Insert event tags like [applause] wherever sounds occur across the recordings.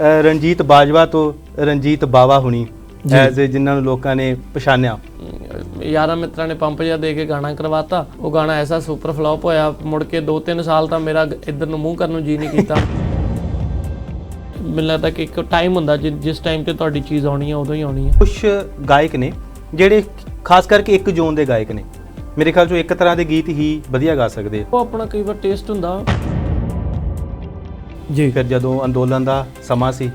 ਰਣਜੀਤ ਬਾਜਵਾ ਤੋਂ ਰਣਜੀਤ ਬਾਵਾ ਹੁਣੀ। ਐਜ਼ ਜਿਨ੍ਹਾਂ ਨੂੰ ਲੋਕਾਂ ਨੇ ਪਛਾਣਿਆ। ਯਾਰਾਂ ਮਿੱਤਰਾਂ ਨੇ ਪੰਪ ਜਿਹਾ ਦੇ ਕੇ ਗਾਣਾ ਕਰਵਾਤਾ। ਉਹ ਗਾਣਾ ਐਸਾ ਸੁਪਰ ਫਲॉप ਹੋਇਆ ਮੁੜ ਕੇ 2-3 ਸਾਲ ਤਾਂ ਮੇਰਾ ਇੱਧਰ ਨੂੰ ਮੂੰਹ ਕਰਨ ਨੂੰ ਜੀ ਨਹੀਂ ਕੀਤਾ। ਮੈਨੂੰ ਲੱਗਦਾ ਕਿ ਇੱਕ ਟਾਈਮ ਹੁੰਦਾ ਜਿਸ ਟਾਈਮ ਤੇ ਤੁਹਾਡੀ ਚੀਜ਼ ਆਉਣੀ ਹੈ ਉਦੋਂ ਹੀ ਆਉਣੀ ਹੈ ਕੁਝ ਗਾਇਕ ਨੇ ਜਿਹੜੇ ਖਾਸ ਕਰਕੇ ਇੱਕ ਜ਼ੋਨ ਦੇ ਗਾਇਕ ਨੇ। ਮੇਰੇ ਖਿਆਲ ਚੋਂ ਇੱਕ ਤਰ੍ਹਾਂ ਦੇ ਗੀਤ ਹੀ ਵਧੀਆ ਗਾ ਸਕਦੇ। ਉਹ ਆਪਣਾ ਕਈ ਵਾਰ ਟੇਸਟ ਹੁੰਦਾ। ਜੀ। ਫਿਰ ਜਦੋਂ ਅੰਦੋਲਨ ਦਾ ਸਮਾਂ ਸੀ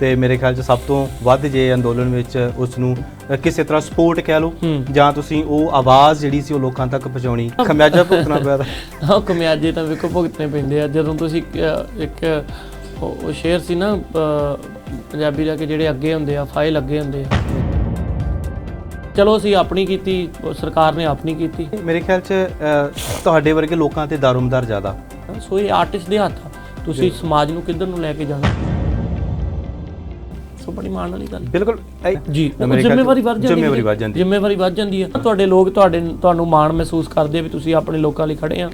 ਤੇ ਮੇਰੇ ਖਿਆਲ 'ਚ ਸਭ ਤੋਂ ਵੱਧ ਜੇ ਅੰਦੋਲਨ ਵਿੱਚ ਉਸ ਨੂੰ ਕਿਸੇ ਤਰ੍ਹਾਂ ਸਪੋਰਟ ਕਹਿ ਲਓ ਜਾਂ ਤੁਸੀਂ ਉਹ ਆਵਾਜ਼ ਜਿਹੜੀ ਸੀ ਉਹ ਲੋਕਾਂ ਤੱਕ ਪਹੁੰਚਾਉਣੀ। ਖਮਿਆਜਾ ਭੁਗਤਣਾ ਪਿਆ ਤਾਂ। [laughs] ਉਹ ਕਮਿਆਜੇ ਤਾਂ ਵੇਖੋ ਭੁਗਤਣੇ ਪੈਂਦੇ ਆ। ਜਦੋਂ ਤੁਸੀਂ ਇੱਕ ਉਹ ਸ਼ੇਰ ਸੀ ਨਾ ਪੰਜਾਬੀ ਦਾ ਕਿ ਜਿਹੜੇ ਅੱਗੇ ਹੁੰਦੇ ਆ ਫਾਈਲ ਅੱਗੇ ਹੁੰਦੇ ਆ। ਚਲੋ ਅਸੀਂ ਆਪਣੀ ਕੀਤੀ ਸਰਕਾਰ ਨੇ ਆਪਣੀ ਕੀਤੀ। ਮੇਰੇ ਖਿਆਲ 'ਚ ਤੁਹਾਡੇ ਵਰਗੇ ਲੋਕਾਂ ਤੇ ਦਾਰੋਮਦਾਰ ਜ਼ਿਆਦਾ। ਸੋ ਇਹ ਆਰਟਿਸਟ ਦੇ ਹੱਥ ਤੁਸੀਂ ਸਮਾਜ ਨੂੰ ਕਿੱਧਰ ਨੂੰ ਲੈ ਕੇ ਜਾਣਾ? ਸੋ ਬੜੀ ਮਾਣ ਵਾਲੀ ਗੱਲ। ਬਿਲਕੁਲ ਜੀ ਜ਼ਿੰਮੇਵਾਰੀ ਵੱਧ ਜਾਂਦੀ ਜ਼ਿੰਮੇਵਾਰੀ ਵੀਰੇ। ਵੱਧ ਜਾਂਦੀ। ਜ਼ਿੰਮੇਵਾਰੀ ਵੱਧ ਜਾਂਦੀ ਹੈ। ਤੁਹਾਡੇ ਲੋਕ ਤੁਹਾਡੇ ਤੁਹਾਨੂੰ ਮਾਣ ਮਹਿਸੂਸ ਕਰਦੇ ਵੀ ਤੁਸੀਂ ਆਪਣੇ ਲੋਕਾਂ ਲਈ ਖੜੇ ਆ।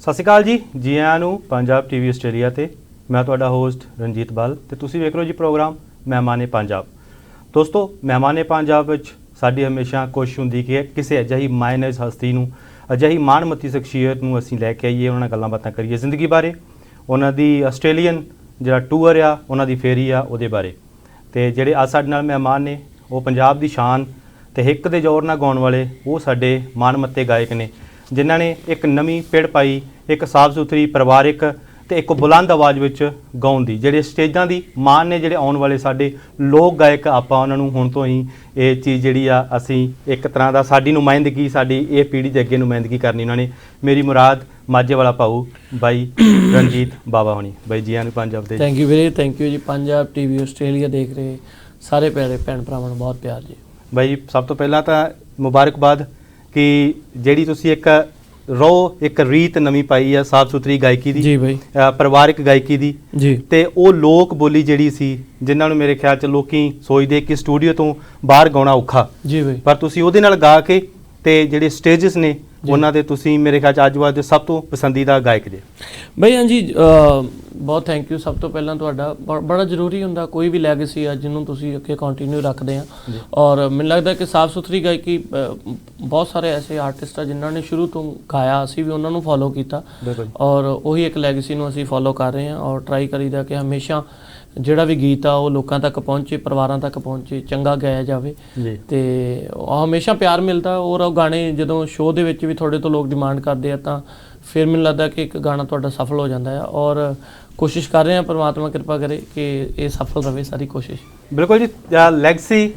ਸਤਿ ਸ਼੍ਰੀ ਅਕਾਲ ਜੀ। ਜੀ ਆਇਆਂ ਨੂੰ ਪੰਜਾਬ ਟੀਵੀ ਆਸਟ੍ਰੇਲੀਆ ਤੇ ਮੈਂ ਤੁਹਾਡਾ ਹੋਸਟ ਰਣਜੀਤ ਬਲ ਤੇ ਤੁਸੀਂ ਵੇਖ ਰਹੇ ਹੋ ਜੀ ਪ੍ਰੋਗਰਾਮ ਮਹਿਮਾਨੇ ਪੰਜਾਬ। ਦੋਸਤੋ ਮਹਿਮਾਨੇ ਪੰਜਾਬ ਵਿੱਚ ਸਾਡੀ ਹਮੇਸ਼ਾ ਕੋਸ਼ਿਸ਼ ਹੁੰਦੀ ਕਿ ਕਿਸੇ ਅਜਿਹੀ ਮਾਇਨਸ ਹਸਤੀ ਨੂੰ, ਅਜਿਹੀ ਮਾਣਮੱਤੀ ਸ਼ਖਸੀਅਤ ਨੂੰ ਅਸੀਂ ਲੈ ਕੇ ਆਈਏ, ਉਹਨਾਂ ਨਾਲ ਗੱਲਾਂ ਬਾਤਾਂ ਕਰੀਏ ਜ਼ਿੰਦਗੀ ਬਾਰੇ, ਉਹਨਾਂ ਦੀ ਆਸਟ੍ਰੇਲੀਅਨ ਜਿਹੜਾ ਟੂਰ ਆ, ਉਹਨਾਂ ਦੀ ਫੇਰੀ ਆ, ਉਹਦੇ ਬਾਰੇ। ਤੇ ਜਿਹੜੇ ਅੱਜ ਸਾਡੇ ਨਾਲ ਮਹਿਮਾਨ ਨੇ, ਉਹ ਪੰਜਾਬ ਦੀ ਸ਼ਾਨ ਤੇ ਹਿੱਕ ਦੇ ਜ਼ੋਰ ਨਾਲ ਗਾਉਣ ਵਾਲੇ, ਉਹ ਸਾਡੇ ਮਾਣਮੱਤੇ ਗਾਇਕ ਨੇ, ਜਿਨ੍ਹਾਂ ਨੇ ਇੱਕ ਨਵੀਂ ਪਿੜ ਪਾਈ, ਇੱਕ ਸਾਫ਼ ਸੁਥਰੀ ਪਰਿਵਾਰਿਕ ਤੇ ਇੱਕ ਬੁਲੰਦ ਆਵਾਜ਼ ਵਿੱਚ ਗਾਉਣ ਦੀ ਜਿਹੜੇ ਸਟੇਜਾਂ ਦੀ ਮਾਣ ਨੇ ਜਿਹੜੇ ਆਉਣ ਵਾਲੇ ਸਾਡੇ ਲੋਕ ਗਾਇਕ ਆਪਾਂ ਉਹਨਾਂ ਨੂੰ ਹੁਣ ਤੋਂ ਹੀ ਇਹ ਚੀਜ਼ ਜਿਹੜੀ ਆ ਅਸੀਂ ਇੱਕ ਤਰ੍ਹਾਂ ਦਾ ਸਾਡੀ ਨੁਮਾਇੰਦਗੀ ਸਾਡੀ ਇਹ ਪੀੜ੍ਹੀ ਦੇ ਅੱਗੇ ਨੁਮਾਇੰਦਗੀ ਕਰਨੀ ਉਹਨਾਂ ਨੇ। ਮੇਰੀ ਮੁਰਾਦ ਮਾਝੇ ਵਾਲਾ ਭਾਊ ਬਾਈ ਰਣਜੀਤ ਬਾਬਾ ਹੋਣੀ। ਬਾਈ ਜੀਆਂ ਨੂੰ ਪੰਜਾਬ ਦੇ ਥੈਂਕ ਯੂ ਵੀਰੇ thank you ji. Punjab TV Australia ਦੇਖ ਰਹੇ ਸਾਰੇ ਪਿਆਰੇ ਭੈਣ ਭਰਾਵਾਂ ਨੂੰ ਬਹੁਤ ਪਿਆਰ ਜੀ। ਬਾਈ ਸਭ ਤੋਂ ਪਹਿਲਾਂ ਤਾਂ ਮੁਬਾਰਕਬਾਦ ਕਿ ਜਿਹੜੀ ਤੁਸੀਂ ਇੱਕ ਰੋ ਇੱਕ ਰੀਤ ਨਵੀਂ ਪਾਈ ਆ ਸਾਫ਼ ਸੁਥਰੀ ਗਾਇਕੀ ਦੀ ਜੀ ਬਾਈ। ਪਰਿਵਾਰਿਕ ਗਾਇਕੀ ਦੀ। ਜੀ। ਤੇ ਉਹ ਲੋਕ ਬੋਲੀ ਜਿਹੜੀ ਸੀ ਜਿਨ੍ਹਾਂ ਨੂੰ ਮੇਰੇ ਖਿਆਲ ਚ ਲੋਕੀ ਸੋਚਦੇ ਕਿ ਸਟੂਡੀਓ ਤੋਂ ਬਾਹਰ ਗਾਉਣਾ ਔਖਾ। ਜੀ ਬਾਈ। ਪਰ ਤੁਸੀਂ ਉਹਦੇ ਨਾਲ ਗਾ ਕੇ ਤੇ ਜਿਹੜੇ ਸਟੇजेस ਨੇ ਉਹਨਾਂ ਦੇ ਤੁਸੀਂ ਮੇਰੇ ਖਿਆਲ ਚ ਅੱਜ ਦੇ ਸਭ ਤੋਂ ਪਸੰਦੀਦਾ ਗਾਇਕ ਜੇ। ਬਈ ਹਾਂਜੀ ਬਹੁਤ ਥੈਂਕ ਯੂ ਸਭ ਤੋਂ ਪਹਿਲਾਂ ਤੁਹਾਡਾ ਬੜਾ ਜ਼ਰੂਰੀ ਹੁੰਦਾ ਕੋਈ ਵੀ ਲੈਗੇਸੀ ਆ ਜਿਹਨੂੰ ਤੁਸੀਂ ਅੱਗੇ ਕੰਟੀਨਿਊ ਰੱਖਦੇ ਆ। ਔਰ ਮੈਨੂੰ ਲੱਗਦਾ ਕਿ ਸਾਫ਼ ਸੁਥਰੀ ਗਾਇਕੀ ਬਹੁਤ ਸਾਰੇ ਐਸੇ ਆਰਟਿਸਟ ਆ ਜਿਨ੍ਹਾਂ ਨੇ ਸ਼ੁਰੂ ਤੋਂ ਗਾਇਆ ਅਸੀਂ ਵੀ ਉਹਨਾਂ ਨੂੰ ਫੋਲੋ ਕੀਤਾ। ਔਰ ਉਹੀ ਇੱਕ ਲੈਗੇਸੀ ਨੂੰ ਅਸੀਂ ਫੋਲੋ ਕਰ ਰਹੇ ਹਾਂ ਔਰ ਟਰਾਈ ਕਰੀਦਾ ਕਿ ਹਮੇਸ਼ਾ ਜਿਹੜਾ ਵੀ ਗੀਤ ਆ ਉਹ ਲੋਕਾਂ ਤੱਕ ਪਹੁੰਚੇ ਪਰਿਵਾਰਾਂ ਤੱਕ ਪਹੁੰਚੇ ਚੰਗਾ ਗਾਇਆ ਜਾਵੇ। ਤੇ ਉਹ ਹਮੇਸ਼ਾ ਪਿਆਰ ਮਿਲਦਾ ਔਰ ਉਹ ਗਾਣੇ ਜਦੋਂ ਸ਼ੋਅ ਦੇ ਵਿੱਚ ਵੀ ਤੁਹਾਡੇ ਤੋਂ ਲੋਕ ਡਿਮਾਂਡ ਕਰਦੇ ਆ ਤਾਂ ਫਿਰ ਮੈਨੂੰ ਲੱਗਦਾ ਕਿ ਇੱਕ ਗਾਣਾ ਤੁਹਾਡਾ ਸਫਲ ਹੋ ਜਾਂਦਾ ਆ। ਔਰ ਕੋਸ਼ਿਸ਼ ਕਰ ਰਹੇ ਆ ਪ੍ਰਮਾਤਮਾ ਕਿਰਪਾ ਕਰੇ ਕਿ ਇਹ ਸਫਲ ਰਵੇ ਸਾਰੀ ਕੋਸ਼ਿਸ਼। ਬਿਲਕੁਲ ਜੀ ਲੈਗਸੀ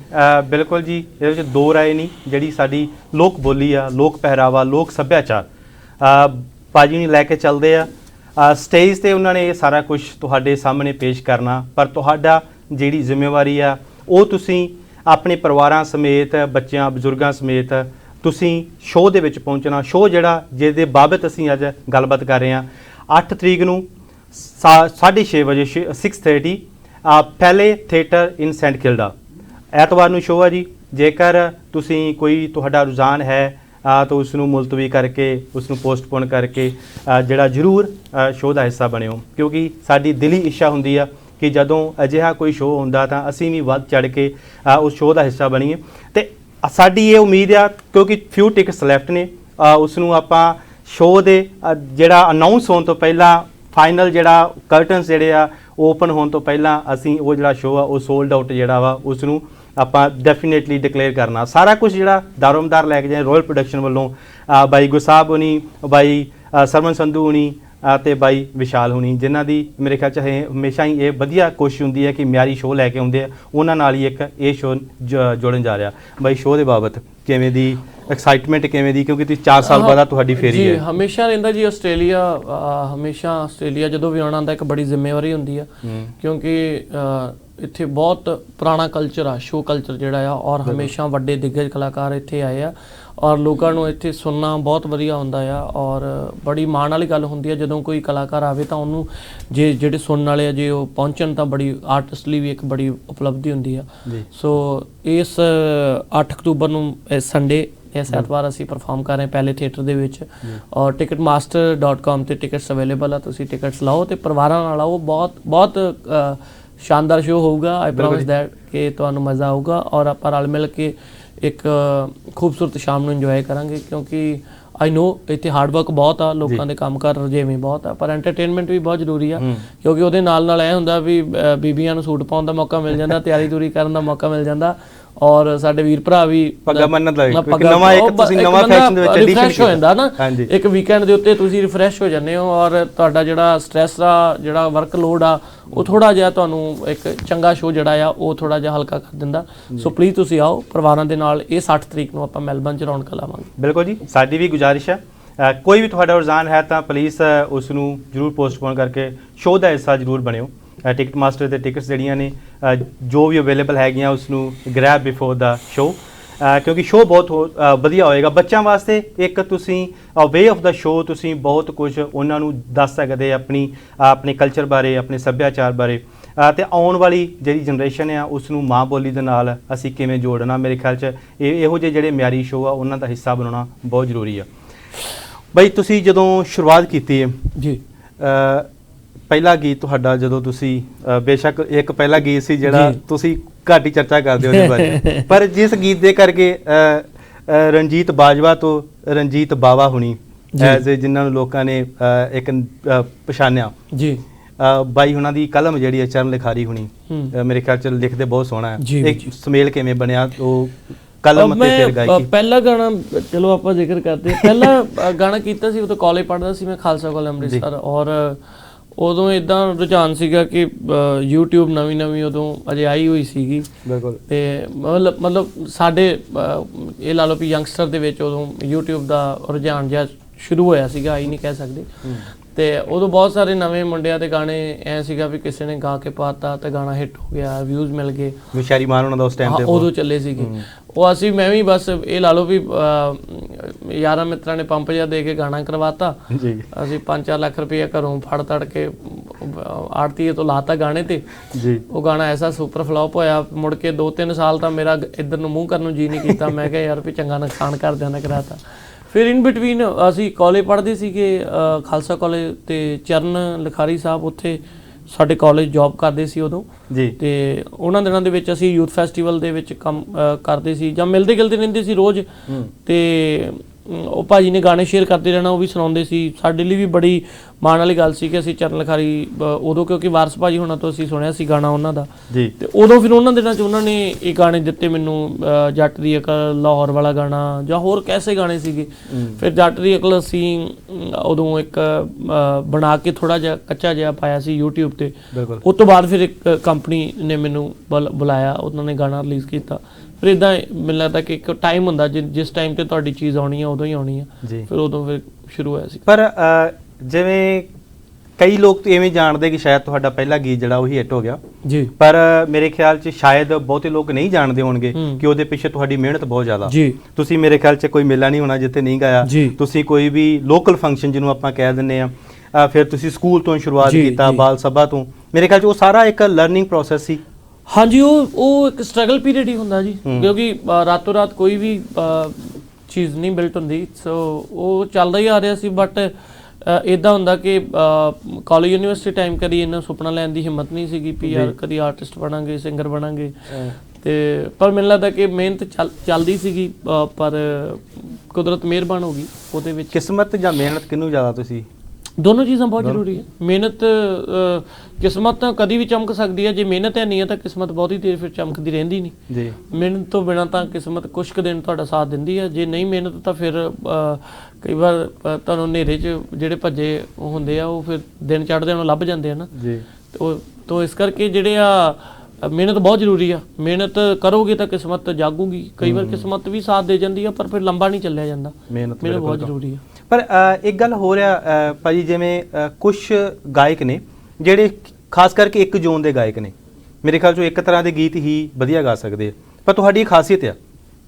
ਬਿਲਕੁਲ ਜੀ ਇਹਦੇ ਵਿੱਚ ਦੋ ਰਾਏ ਨਹੀਂ ਜਿਹੜੀ ਸਾਡੀ ਲੋਕ ਬੋਲੀ ਆ ਲੋਕ ਪਹਿਰਾਵਾ ਲੋਕ ਸੱਭਿਆਚਾਰ। ਭਾਜੀ ਨੂੰ ਲੈ ਕੇ ਚੱਲਦੇ ਆ ਸਟੇਜ ਤੇ ਉਹਨਾਂ ਨੇ ਇਹ ਸਾਰਾ ਕੁਝ ਤੁਹਾਡੇ ਸਾਹਮਣੇ ਪੇਸ਼ ਕਰਨਾ, ਪਰ ਤੁਹਾਡਾ ਜਿਹੜੀ ਜ਼ਿੰਮੇਵਾਰੀ ਆ, ਉਹ ਤੁਸੀਂ ਆਪਣੇ ਪਰਿਵਾਰਾਂ ਸਮੇਤ, ਬੱਚਿਆਂ, ਬਜ਼ੁਰਗਾਂ ਸਮੇਤ ਤੁਸੀਂ ਸ਼ੋਅ ਦੇ ਵਿੱਚ ਪਹੁੰਚਣਾ, ਸ਼ੋਅ ਜਿਹੜਾ ਜਿਹਦੇ ਬਾਬਤ ਅਸੀਂ ਅੱਜ ਗੱਲਬਾਤ ਕਰ ਰਹੇ ਹਾਂ। 8 ਤਰੀਕ ਨੂੰ 6:30 ਵਜੇ 6:30 ਆ, ਪਹਿਲੇ ਥੀਏਟਰ ਇਨ ਸੈਂਟ ਕਿਲਡਾ ਐਤਵਾਰ ਨੂੰ ਸ਼ੋਅ ਆ ਜੀ। ਜੇਕਰ ਤੁਸੀਂ ਕੋਈ ਤੁਹਾਡਾ ਰੁਝਾਨ ਹੈ ਤਾਂ ਉਸ ਨੂੰ ਮੁਲਤਵੀ ਕਰਕੇ ਉਸ ਨੂੰ ਪੋਸਟਪੋਨ ਕਰਕੇ ਜਿਹੜਾ ਜ਼ਰੂਰ ਸ਼ੋਅ ਦਾ ਹਿੱਸਾ ਬਣਿਓ। ਕਿਉਂਕਿ ਸਾਡੀ ਦਿਲੀ ਇੱਛਾ ਹੁੰਦੀ ਆ ਕਿ ਜਦੋਂ ਅਜਿਹਾ ਕੋਈ ਸ਼ੋਅ ਹੁੰਦਾ ਤਾਂ ਅਸੀਂ ਵੀ ਵੱਧ ਚੜ ਕੇ ਉਸ ਸ਼ੋਅ ਦਾ ਹਿੱਸਾ ਬਣੀਏ। ਤੇ ਸਾਡੀ ਇਹ ਉਮੀਦ ਆ ਕਿਉਂਕਿ ਫਿਊ ਟਿਕਟਸ ਲੈਫਟ ਨੇ ਆ, ਉਸ ਨੂੰ ਆਪਾਂ ਸ਼ੋਅ ਦੇ ਜਿਹੜਾ ਅਨਾਉਂਸ ਹੋਣ ਤੋਂ ਪਹਿਲਾਂ ਫਾਈਨਲ ਜਿਹੜਾ ਕਰਟਨਸ ਜਿਹੜੇ ਆ ਓਪਨ ਹੋਣ ਤੋਂ ਪਹਿਲਾਂ ਅਸੀਂ ਉਹ ਜਿਹੜਾ ਸ਼ੋਅ ਆ ਉਹ ਸੋਲਡ ਆਊਟ ਜਿਹੜਾ ਵਾ ਉਸ ਨੂੰ ਆਪਾਂ ਡੈਫੀਨੇਟਲੀ ਡਿਕਲੇਅਰ ਕਰਨਾ। ਸਾਰਾ ਕੁਝ ਜਿਹੜਾ ਦਾਰੋਮਦਾਰ ਲੈ ਕੇ ਜਾਏ ਰਾਇਲ ਪ੍ਰੋਡਕਸ਼ਨ ਵੱਲੋਂ ਬਾਈ ਗੁਸਾਬ ਹੁਣੀ ਬਾਈ ਸਰਵਨ ਸੰਧੂ ਹੁਣੀ ਤੇ ਬਾਈ ਵਿਸ਼ਾਲ ਹੁਣੀ ਜਿਨ੍ਹਾਂ ਦੀ ਮੇਰੇ ਖਿਆਲ ਚ ਹਮੇਸ਼ਾ ਹੀ ਇਹ ਵਧੀਆ ਕੋਸ਼ਿਸ਼ ਹੁੰਦੀ ਹੈ ਕਿ ਮਿਆਰੀ ਸ਼ੋਅ ਲੈ ਕੇ ਆਉਂਦੇ ਆ। ਉਹਨਾਂ ਨਾਲ ਹੀ ਇੱਕ ਇਹ ਸ਼ੋਅ ਜੋੜਨ ਜਾ ਰਿਹਾ। ਬਾਈ ਸ਼ੋਅ ਦੇ ਬਾਬਤ ਕਿਵੇਂ ਦੀ ਐਕਸਾਈਟਮੈਂਟ ਕਿਵੇਂ ਦੀ? ਕਿਉਂਕਿ ਤੁਸੀਂ 4 ਸਾਲ ਬਾਅਦ ਤੁਹਾਡੀ ਫੇਰੀ ਜੀ ਹੈ। ਹਮੇਸ਼ਾ ਰਹਿੰਦਾ ਜੀ ਆਸਟ੍ਰੇਲੀਆ ਹਮੇਸ਼ਾ ਆਸਟ੍ਰੇਲੀਆ ਜਦੋਂ ਵੀ ਆਉਣਾ ਹੁੰਦਾ ਇੱਕ ਬੜੀ ਜ਼ਿੰਮੇਵਾਰੀ ਹੁੰਦੀ ਆ। ਕਿਉਂਕਿ ਇੱਥੇ ਬਹੁਤ ਪੁਰਾਣਾ ਕਲਚਰ ਆ ਸ਼ੋ ਕਲਚਰ ਜਿਹੜਾ ਆ ਔਰ ਹਮੇਸ਼ਾ ਵੱਡੇ ਦਿੱਗਜ ਕਲਾਕਾਰ ਇੱਥੇ ਆਏ ਆ ਔਰ ਲੋਕਾਂ ਨੂੰ ਇੱਥੇ ਸੁਣਨਾ ਬਹੁਤ ਵਧੀਆ ਹੁੰਦਾ ਆ ਔਰ ਬੜੀ ਮਾਣ ਵਾਲੀ ਗੱਲ ਹੁੰਦੀ ਆ ਜਦੋਂ ਕੋਈ ਕਲਾਕਾਰ ਆਵੇ ਤਾਂ ਉਹਨੂੰ ਜੇ ਜਿਹੜੇ ਸੁਣਨ ਵਾਲੇ ਆ ਜੇ ਉਹ ਪਹੁੰਚਣ ਤਾਂ ਬੜੀ ਆਰਟਿਸਟ ਲਈ ਵੀ ਇੱਕ ਬੜੀ ਉਪਲਬਧੀ ਹੁੰਦੀ ਆ। ਸੋ ਇਸ 8 ਅਕਤੂਬਰ ਨੂੰ ਸੰਡੇ ਇਸ ਐਤਵਾਰ ਅਸੀਂ ਪਰਫਾਰਮ ਕਰ ਰਹੇ ਹਾਂ ਪਹਿਲੇ ਥੀਏਟਰ ਦੇ ਵਿੱਚ। ਔਰ ticketmaster.com ਤੇ ਟਿਕਟਸ ਅਵੇਲੇਬਲ ਆ ਤੁਸੀਂ ਟਿਕਟਸ ਲਓ ਤੇ ਪਰਿਵਾਰਾਂ ਨਾਲ ਆਓ ਬਹੁਤ ਬਹੁਤ ਸ਼ਾਨਦਾਰ ਸ਼ੋਅ ਹੋਊਗਾ ਆਈ ਪ੍ਰੋਮਿਸ ਦੈਟ ਕਿ ਤੁਹਾਨੂੰ ਮਜ਼ਾ ਆਊਗਾ ਔਰ ਆਪਾਂ ਰਲ ਮਿਲ ਕੇ ਇੱਕ ਖੂਬਸੂਰਤ ਸ਼ਾਮ ਨੂੰ ਇੰਜੋਏ ਕਰਾਂਗੇ ਕਿਉਂਕਿ ਆਈ ਨੋ ਇੱਥੇ ਹਾਰਡ ਵਰਕ ਬਹੁਤ ਆ ਲੋਕਾਂ ਦੇ ਕੰਮ ਕਰ ਰਜੇਵੇਂ ਬਹੁਤ ਆ ਪਰ ਐਂਟਰਟੇਨਮੈਂਟ ਵੀ ਬਹੁਤ ਜ਼ਰੂਰੀ ਆ ਕਿਉਂਕਿ ਉਹਦੇ ਨਾਲ ਨਾਲ ਇਹ ਹੁੰਦਾ ਵੀ ਬੀਬੀਆਂ ਨੂੰ ਸੂਟ ਪਾਉਣ ਦਾ ਮੌਕਾ ਮਿਲ ਜਾਂਦਾ ਤਿਆਰੀ ਤੁਰੀ ਕਰਨ ਦਾ ਮੌਕਾ ਮਿਲ ਜਾਂਦਾ ਔਰ ਸਾਡੇ ਵੀਰ ਭਰਾ ਵੀ ਪੱਗਾਂ ਬੰਨ੍ਹਣ ਦਾ ਇੱਕ ਨਵਾਂ ਇੱਕ ਤੁਸੀਂ ਨਵਾਂ fashion ਦੇ ਵਿੱਚ refresh ਹੋ ਜਾਂਦਾ ਨਾ। ਇੱਕ ਵੀਕਐਂਡ ਦੇ ਉੱਤੇ ਤੁਸੀਂ ਰਿਫਰੈਸ਼ ਹੋ ਜਾਂਦੇ ਹੋ ਔਰ ਤੁਹਾਡਾ ਜਿਹੜਾ ਸਟ੍ਰੈਸ ਦਾ ਜਿਹੜਾ ਵਰਕ ਲੋਡ ਆ ਉਹ ਥੋੜਾ ਜਿਹਾ ਤੁਹਾਨੂੰ ਇੱਕ ਚੰਗਾ ਸ਼ੋਅ ਜਿਹੜਾ ਆ ਉਹ ਥੋੜਾ ਜਿਹਾ ਹਲਕਾ ਕਰ ਦਿੰਦਾ। ਸੋ ਪਲੀਜ਼ ਤੁਸੀਂ ਆਓ ਪਰਿਵਾਰਾਂ ਦੇ ਨਾਲ ਇਹ 60 ਤਰੀਕ ਨੂੰ ਆਪਾਂ ਮੈਲਬਨ ਚ ਰੌਣਕ ਲਾਵਾਂਗੇ। ਬਿਲਕੁਲ ਜੀ ਸਾਡੀ ਵੀ ਗੁਜ਼ਾਰਿਸ਼ ਹੈ ਕੋਈ ਵੀ ਤੁਹਾਡਾ ਰੁਝਾਨ ਹੈ ਤਾਂ ਪਲੀਜ਼ ਉਸ ਨੂੰ ਜਰੂਰ ਪੋਸਟਪੋਨ ਕਰਕੇ ਸ਼ੋਅ ਦਾ ਹਿੱਸਾ ਜਰੂਰ ਬਣਿਓ। ਟਿਕਟ ਮਾਸਟਰ ਤੇ ਟਿਕਟਸ ਜਿਹੜੀਆਂ ਨੇ ਜੋ ਵੀ ਅਵੇਲੇਬਲ ਹੈਗੀਆਂ ਉਸ ਨੂੰ ਗ੍ਰੈਬ ਬਿਫੋਰ ਦਾ ਸ਼ੋਅ ਕਿਉਂਕਿ ਸ਼ੋਅ ਬਹੁਤ ਵਧੀਆ ਹੋਏਗਾ। ਬੱਚਿਆਂ ਵਾਸਤੇ ਇੱਕ ਤੁਸੀਂ ਵੇ ਆਫ ਦਾ ਸ਼ੋਅ ਤੁਸੀਂ ਬਹੁਤ ਕੁਝ ਉਹਨਾਂ ਨੂੰ ਦੱਸ ਸਕਦੇ ਆਪਣੀ ਆਪਣੇ ਕਲਚਰ ਬਾਰੇ ਆਪਣੇ ਸੱਭਿਆਚਾਰ ਬਾਰੇ। ਤੇ ਆਉਣ ਵਾਲੀ ਜਿਹੜੀ ਜਨਰੇਸ਼ਨ ਆ ਉਸ ਨੂੰ ਮਾਂ ਬੋਲੀ ਦੇ ਨਾਲ ਅਸੀਂ ਕਿਵੇਂ ਜੋੜਨਾ ਮੇਰੇ ਖਿਆਲ 'ਚ ਇਹ ਇਹੋ ਜਿਹੇ ਜਿਹੜੇ ਮਿਆਰੀ ਸ਼ੋਅ ਆ ਉਹਨਾਂ ਦਾ ਹਿੱਸਾ ਬਣਾਉਣਾ ਬਹੁਤ ਜ਼ਰੂਰੀ ਆ। ਬਈ ਤੁਸੀਂ ਜਦੋਂ ਸ਼ੁਰੂਆਤ ਕੀਤੀ ਹੈ ਜੀ। ਪਹਿਲਾ ਗੀਤ ਤੁਹਾਡਾ ਜਦੋਂ ਤੁਸੀਂ ਅ, ਬੇਸ਼ੱਕ ਇੱਕ ਪਹਿਲਾ ਗੀਤ ਸੀ ਜਿਹੜਾ। ਤੁਸੀਂ ਘੱਟ ਹੀ ਚਰਚਾ ਕਰਦੇ ਹੋ ਉਹਦੇ ਬਾਰੇ ਪਰ ਜਿਸ ਗੀਤ ਦੇ ਕਰਕੇ ਅ, ਅ, ਰਣਜੀਤ ਬਾਜਵਾ ਤੋਂ ਰਣਜੀਤ ਬਾਵਾ ਹੁਣੀ ਜੀ। ਐਜ਼ ਜਿਨ੍ਹਾਂ ਨੂੰ ਲੋਕਾਂ ਨੇ ਅ, ਇੱਕ ਅ, ਪਛਾਣਿਆ ਜੀ ਅ, ਬਾਈ ਉਹਨਾਂ ਦੀ ਕਲਮ ਜਿਹੜੀ ਹੈ ਚਰਨ ਲਿਖਾਰੀ ਹੁਣੀ ਹੂੰ। ਅ, ਮੇਰੇ ਖਿਆਲ ਚ ਲਿਖਦੇ ਬਹੁਤ ਸੋਹਣਾ ਜੀ, ਹੈ ਇੱਕ ਜੀ। ਸੁਮੇਲ ਕਿਵੇਂ ਬਣਿਆ ਉਹ ਕਲਮ ਤੇ ਫਿਰ ਗਾਇਕੀ ਪਹਿਲਾ ਗਾਣਾ ਚਲੋ ਆਪਾਂ ਜ਼ਿਕਰ ਕਰਦੇ ਹਾਂ। ਪਹਿਲਾ ਗਾਣਾ ਕੀਤਾ ਸੀ ਉਹ ਤਾਂ ਕਾਲਜ ਪੜ੍ਹਦਾ ਸੀ ਮੈਂ ਖਾਲਸਾ ਕਾਲਜ ਅੰਮ੍ਰਿਤਸਰ ਔਰ ਉਦੋਂ ਇਦਾਂ ਰੁਝਾਨ ਸੀਗਾ ਕਿ YouTube ਨਵੀਂ ਨਵੀਂ ਉਦੋਂ ਅਜੇ ਆਈ ਹੋਈ ਸੀਗੀ। ਬਿਲਕੁਲ। ਤੇ ਮਤਲਬ ਮਤਲਬ ਸਾਡੇ ਇਹ ਲਾ ਲਓ ਵੀ ਯੰਗਸਟਰ ਦੇ ਵਿੱਚ ਉਦੋਂ YouTube ਦਾ ਰੁਝਾਨ ਜਿਹਾ ਸ਼ੁਰੂ ਹੋਇਆ ਸੀਗਾ ਆਈ ਨਹੀਂ ਕਹਿ ਸਕਦੇ। ਤੇ ਉਦੋਂ ਬਹੁਤ ਸਾਰੇ ਨਵੇਂ ਮੁੰਡਿਆਂ ਦੇ ਗਾਣੇ ਐ ਸੀਗਾ ਵੀ ਕਿਸੇ ਨੇ ਗਾ ਕੇ ਪਾਤਾ ਤੇ ਗਾਣਾ ਹਿੱਟ ਹੋ ਗਿਆ ਵਿਊਜ਼ ਮਿਲ ਗਏ। ਵਿਸ਼ਾਰੀ ਮਾਨ ਉਹਨਾਂ ਦਾ ਉਸ ਟਾਈਮ ਤੇ ਉਦੋਂ ਚੱਲੇ ਸੀਗੇ। ਉਹ ਅਸੀਂ ਮੈਂ ਵੀ ਬਸ ਇਹ ਲਾ ਲਓ ਵੀ ਯਾਰਾਂ ਮਿੱਤਰਾਂ ਨੇ ਪੰਪ ਜਿਹਾ ਦੇ ਕੇ ਗਾਣਾ ਕਰਵਾਤਾ। ਜੀ। ਅਸੀਂ 5-4 ਲੱਖ ਰੁਪਏ ਘਰੋਂ ਫੜ ਤੜ ਕੇ ਆੜਤੀਏ ਤੋਂ ਲਾਤਾ ਗਾਣੇ ਤੇ। ਜੀ। ਉਹ ਗਾਣਾ ਐਸਾ ਸੁਪਰ ਫਲॉप ਹੋਇਆ ਮੁੜ ਕੇ 2-3 ਸਾਲ ਤਾਂ ਮੇਰਾ ਇੱਧਰ ਨੂੰ ਮੂੰਹ ਕਰਨ ਨੂੰ ਜੀ ਨਹੀਂ ਕੀਤਾ। ਮੈਂ ਕਿਹਾ ਯਾਰ ਵੀ ਚੰਗਾ ਨੁਕਸਾਨ ਕਰਦਿਆਂ ਨੇ ਕਰਾਤਾ। ਫਿਰ ਇਨ ਬਿਟਵੀਨ ਅਸੀਂ ਕਾਲਜ ਪੜ੍ਹਦੇ ਸੀਗੇ ਖਾਲਸਾ ਕਾਲਜ ਤੇ ਚਰਨ ਲਿਖਾਰੀ ਸਾਹਿਬ ਉੱਥੇ ਸਾਡੇ ਕਾਲਜ ਜੌਬ ਕਰਦੇ ਸੀ ਉਦੋਂ। ਜੀ। ਤੇ ਉਹਨਾਂ ਦਿਨਾਂ ਦੇ ਵਿੱਚ ਅਸੀਂ ਯੂਥ ਫੈਸਟੀਵਲ ਦੇ ਵਿੱਚ ਕੰਮ ਕਰਦੇ ਸੀ ਜਾਂ ਮਿਲਦੇ ਗਿਲਦੇ ਰਹਿੰਦੇ ਸੀ ਰੋਜ਼। ਤੇ ਉਹ ਭਾਜੀ ਨੇ ਗਾਣੇ ਸ਼ੇਅਰ ਕਰਦੇ ਰਹਿਣਾ ਉਹ ਵੀ ਸੁਣਾਉਂਦੇ ਸੀ। ਸਾਡੇ ਲਈ ਵੀ ਬੜੀ ਮਾਣ ਵਾਲੀ ਗੱਲ ਸੀ ਕਿ ਅਸੀਂ ਚਰਨ ਲਖਾਰੀ ਉਦੋਂ ਕਿਉਂਕਿ ਵਾਰਸ ਭਾਜੀ ਹੋਣਾ ਤੋਂ ਅਸੀਂ ਸੁਣਿਆ ਸੀ ਗਾਣਾ ਉਹਨਾਂ ਦਾ। ਤੇ ਉਦੋਂ ਫਿਰ ਉਹਨਾਂ ਦਿਨਾਂ 'ਚ ਉਹਨਾਂ ਨੇ ਇਹ ਗਾਣੇ ਦਿੱਤੇ ਮੈਨੂੰ ਜੱਟ ਦੀ ਅਕਲ ਲਾਹੌਰ ਵਾਲਾ ਗਾਣਾ ਜਾਂ ਹੋਰ ਕੈਸੇ ਗਾਣੇ ਸੀਗੇ। ਫਿਰ ਜੱਟ ਦੀ ਅਕਲ ਅਸੀਂ ਉਦੋਂ ਇੱਕ ਬਣਾ ਕੇ ਥੋੜਾ ਜਿਹਾ ਕੱਚਾ ਜਿਹਾ ਪਾਇਆ ਸੀ YouTube ਤੇ। ਉਸ ਤੋਂ ਬਾਅਦ ਫਿਰ ਇੱਕ ਕੰਪਨੀ ਨੇ ਮੈਨੂੰ ਬੁਲ- ਬੁਲਾਇਆ ਉਹਨਾਂ ਨੇ ਗਾਣਾ ਰਿਲੀਜ਼ ਕੀਤਾ। ਫਿਰ ਇਦਾਂ ਮੈਨੂੰ ਲੱਗਦਾ ਕਿ ਇੱਕ ਟਾਈਮ ਹੁੰਦਾ ਜਿਸ ਟਾਈਮ ਤੇ ਤੁਹਾਡੀ ਚੀਜ਼ ਆਉਣੀ ਆ ਉਦੋਂ ਹੀ ਆਉਣੀ ਆ। ਫਿਰ ਉਦੋਂ ਫਿਰ ਸ਼ੁਰੂ ਹੋਇਆ ਸੀ। ਪਰ ਜਿਵੇਂ ਕਈ ਲੋਕ ਤਾਂ ਐਵੇਂ ਜਾਣਦੇ ਕਿ ਸ਼ਾਇਦ ਤੁਹਾਡਾ ਪਹਿਲਾ ਗੀਤ ਜਿਹੜਾ ਉਹ ਹਿੱਟ ਹੋ ਗਿਆ। ਜੀ। ਪਰ ਮੇਰੇ ਖਿਆਲ 'ਚ ਸ਼ਾਇਦ ਬਹੁਤੇ ਲੋਕ ਨਹੀਂ ਜਾਣਦੇ ਹੋਣਗੇ। ਕਿ ਉਹਦੇ ਪਿੱਛੇ ਤੁਹਾਡੀ ਮਿਹਨਤ ਬਹੁਤ ਜ਼ਿਆਦਾ। ਜੀ। ਤੁਸੀਂ ਮੇਰੇ ਖਿਆਲ 'ਚ ਕੋਈ ਮੇਲਾ ਨਹੀਂ ਹੋਣਾ ਜਿੱਥੇ ਨਹੀਂ ਗਾਇਆ। ਤੁਸੀਂ ਕੋਈ ਵੀ ਲੋਕਲ ਫੰਕਸ਼ਨ ਜਿਹਨੂੰ ਆਪਾਂ ਕਹਿ ਦਿੰਨੇ ਆ ਫਿਰ ਤੁਸੀਂ ਸਕੂਲ ਤੋਂ ਸ਼ੁਰੂਆਤ ਕੀਤਾ। ਬਾਲ ਸਭਾ ਤੋਂ। ਮੇਰੇ ਖਿਆਲ 'ਚ ਉਹ ਸਾਰਾ ਇੱਕ ਲਰਨਿੰਗ ਪ੍ਰੋਸੈਸ ਸੀ। ਹਾਂਜੀ ਉਹ ਉਹ ਇੱਕ ਸਟਰਗਲ ਪੀਰੀਅਡ ਹੀ ਹੁੰਦਾ ਜੀ। ਕਿਉਂਕਿ ਰਾਤੋਂ ਰਾਤ ਕੋਈ ਵੀ ਚੀਜ਼ ਨਹੀਂ ਬਿਲਟ ਹੁੰਦੀ ਸੋ ਉਹ ਚੱਲਦਾ ਹੀ ਆ ਰਿਹਾ ਸੀ ਬਟ ਇਦਾਂ ਹੁੰਦਾ ਕਿ ਕਾਲਜ ਯੂਨੀਵਰਸਿਟੀ ਟਾਈਮ ਕਦੀ ਇਹਨਾਂ ਸੁਪਨਾ ਲੈਣ ਦੀ ਹਿੰਮਤ ਨਹੀਂ ਸੀਗੀ ਯਾਰ ਕਦੀ ਆਰਟਿਸਟ ਬਣਾਂਗੇ ਸਿੰਗਰ ਬਣਾਂਗੇ। ਤੇ ਪਰ ਮੈਨੂੰ ਲੱਗਦਾ ਕਿ ਮਿਹਨਤ ਚੱਲ- ਚੱਲਦੀ ਸੀਗੀ ਪਰ ਕੁਦਰਤ ਮਿਹਰਬਾਨ ਹੋ ਗਈ ਉਹਦੇ ਵਿੱਚ। ਕਿਸਮਤ ਜਾਂ ਮਿਹਨਤ ਕਿਹਨੂੰ ਜ਼ਿਆਦਾ ਤੁਸੀਂ ਦੋਨੋਂ ਚੀਜ਼ਾਂ ਬਹੁਤ ਜ਼ਰੂਰੀ ਹੈ। ਮਿਹਨਤ ਕਿਸਮਤ ਤਾਂ ਕਦੀ ਵੀ ਚਮਕ ਸਕਦੀ ਹੈ। ਜੇ ਮਿਹਨਤ ਹੈ ਨਹੀਂ ਹੈ ਤਾਂ ਕਿਸਮਤ ਬਹੁਤੀ ਦੇਰ ਫਿਰ ਚਮਕਦੀ ਰਹਿੰਦੀ ਨਹੀਂ। ਜੀ। ਮਿਹਨਤ ਤੋਂ ਬਿਨਾਂ ਤਾਂ ਕਿਸਮਤ ਕੁਛ ਕੁ ਦਿਨ ਤੁਹਾਡਾ ਸਾਥ ਦਿੰਦੀ ਹੈ। ਜੇ ਨਹੀਂ ਮਿਹਨਤ ਤਾਂ ਫਿਰ ਕਈ ਵਾਰ ਤੁਹਾਨੂੰ ਹਨੇਰੇ 'ਚ ਜਿਹੜੇ ਭੱਜੇ ਹੁੰਦੇ ਆ ਉਹ ਫਿਰ ਦਿਨ ਚੜ੍ਹਦੇ ਨੂੰ ਲੱਭ ਜਾਂਦੇ ਆ ਨਾ। ਜੀ। ਤੇ ਤੋਂ ਇਸ ਕਰਕੇ ਜਿਹੜੇ ਆ ਮਿਹਨਤ ਬਹੁਤ ਜ਼ਰੂਰੀ ਆ। ਮਿਹਨਤ ਕਰੋਗੇ ਤਾਂ ਕਿਸਮਤ ਜਾਗੂਗੀ। ਕਈ ਵਾਰ ਕਿਸਮਤ ਵੀ ਸਾਥ ਦੇ ਜਾਂਦੀ ਆ ਪਰ ਫਿਰ ਲੰਬਾ ਨਹੀਂ ਚੱਲਿਆ ਜਾਂਦਾ। ਮਿਹਨਤ ਬਹੁਤ ਜ਼ਰੂਰੀ ਆ। ਪਰ ਇੱਕ ਗੱਲ ਹੋ ਰਿਹਾ ਭਾਜੀ ਜਿਵੇਂ ਕੁਝ ਗਾਇਕ ਨੇ ਜਿਹੜੇ ਖਾਸ ਕਰਕੇ ਇੱਕ ਜ਼ੋਨ ਦੇ ਗਾਇਕ ਨੇ। ਮੇਰੇ ਖਿਆਲ ਚੋਂ ਇੱਕ ਤਰ੍ਹਾਂ ਦੇ ਗੀਤ ਹੀ ਵਧੀਆ ਗਾ ਸਕਦੇ ਆ। ਪਰ ਤੁਹਾਡੀ ਖਾਸੀਅਤ ਆ।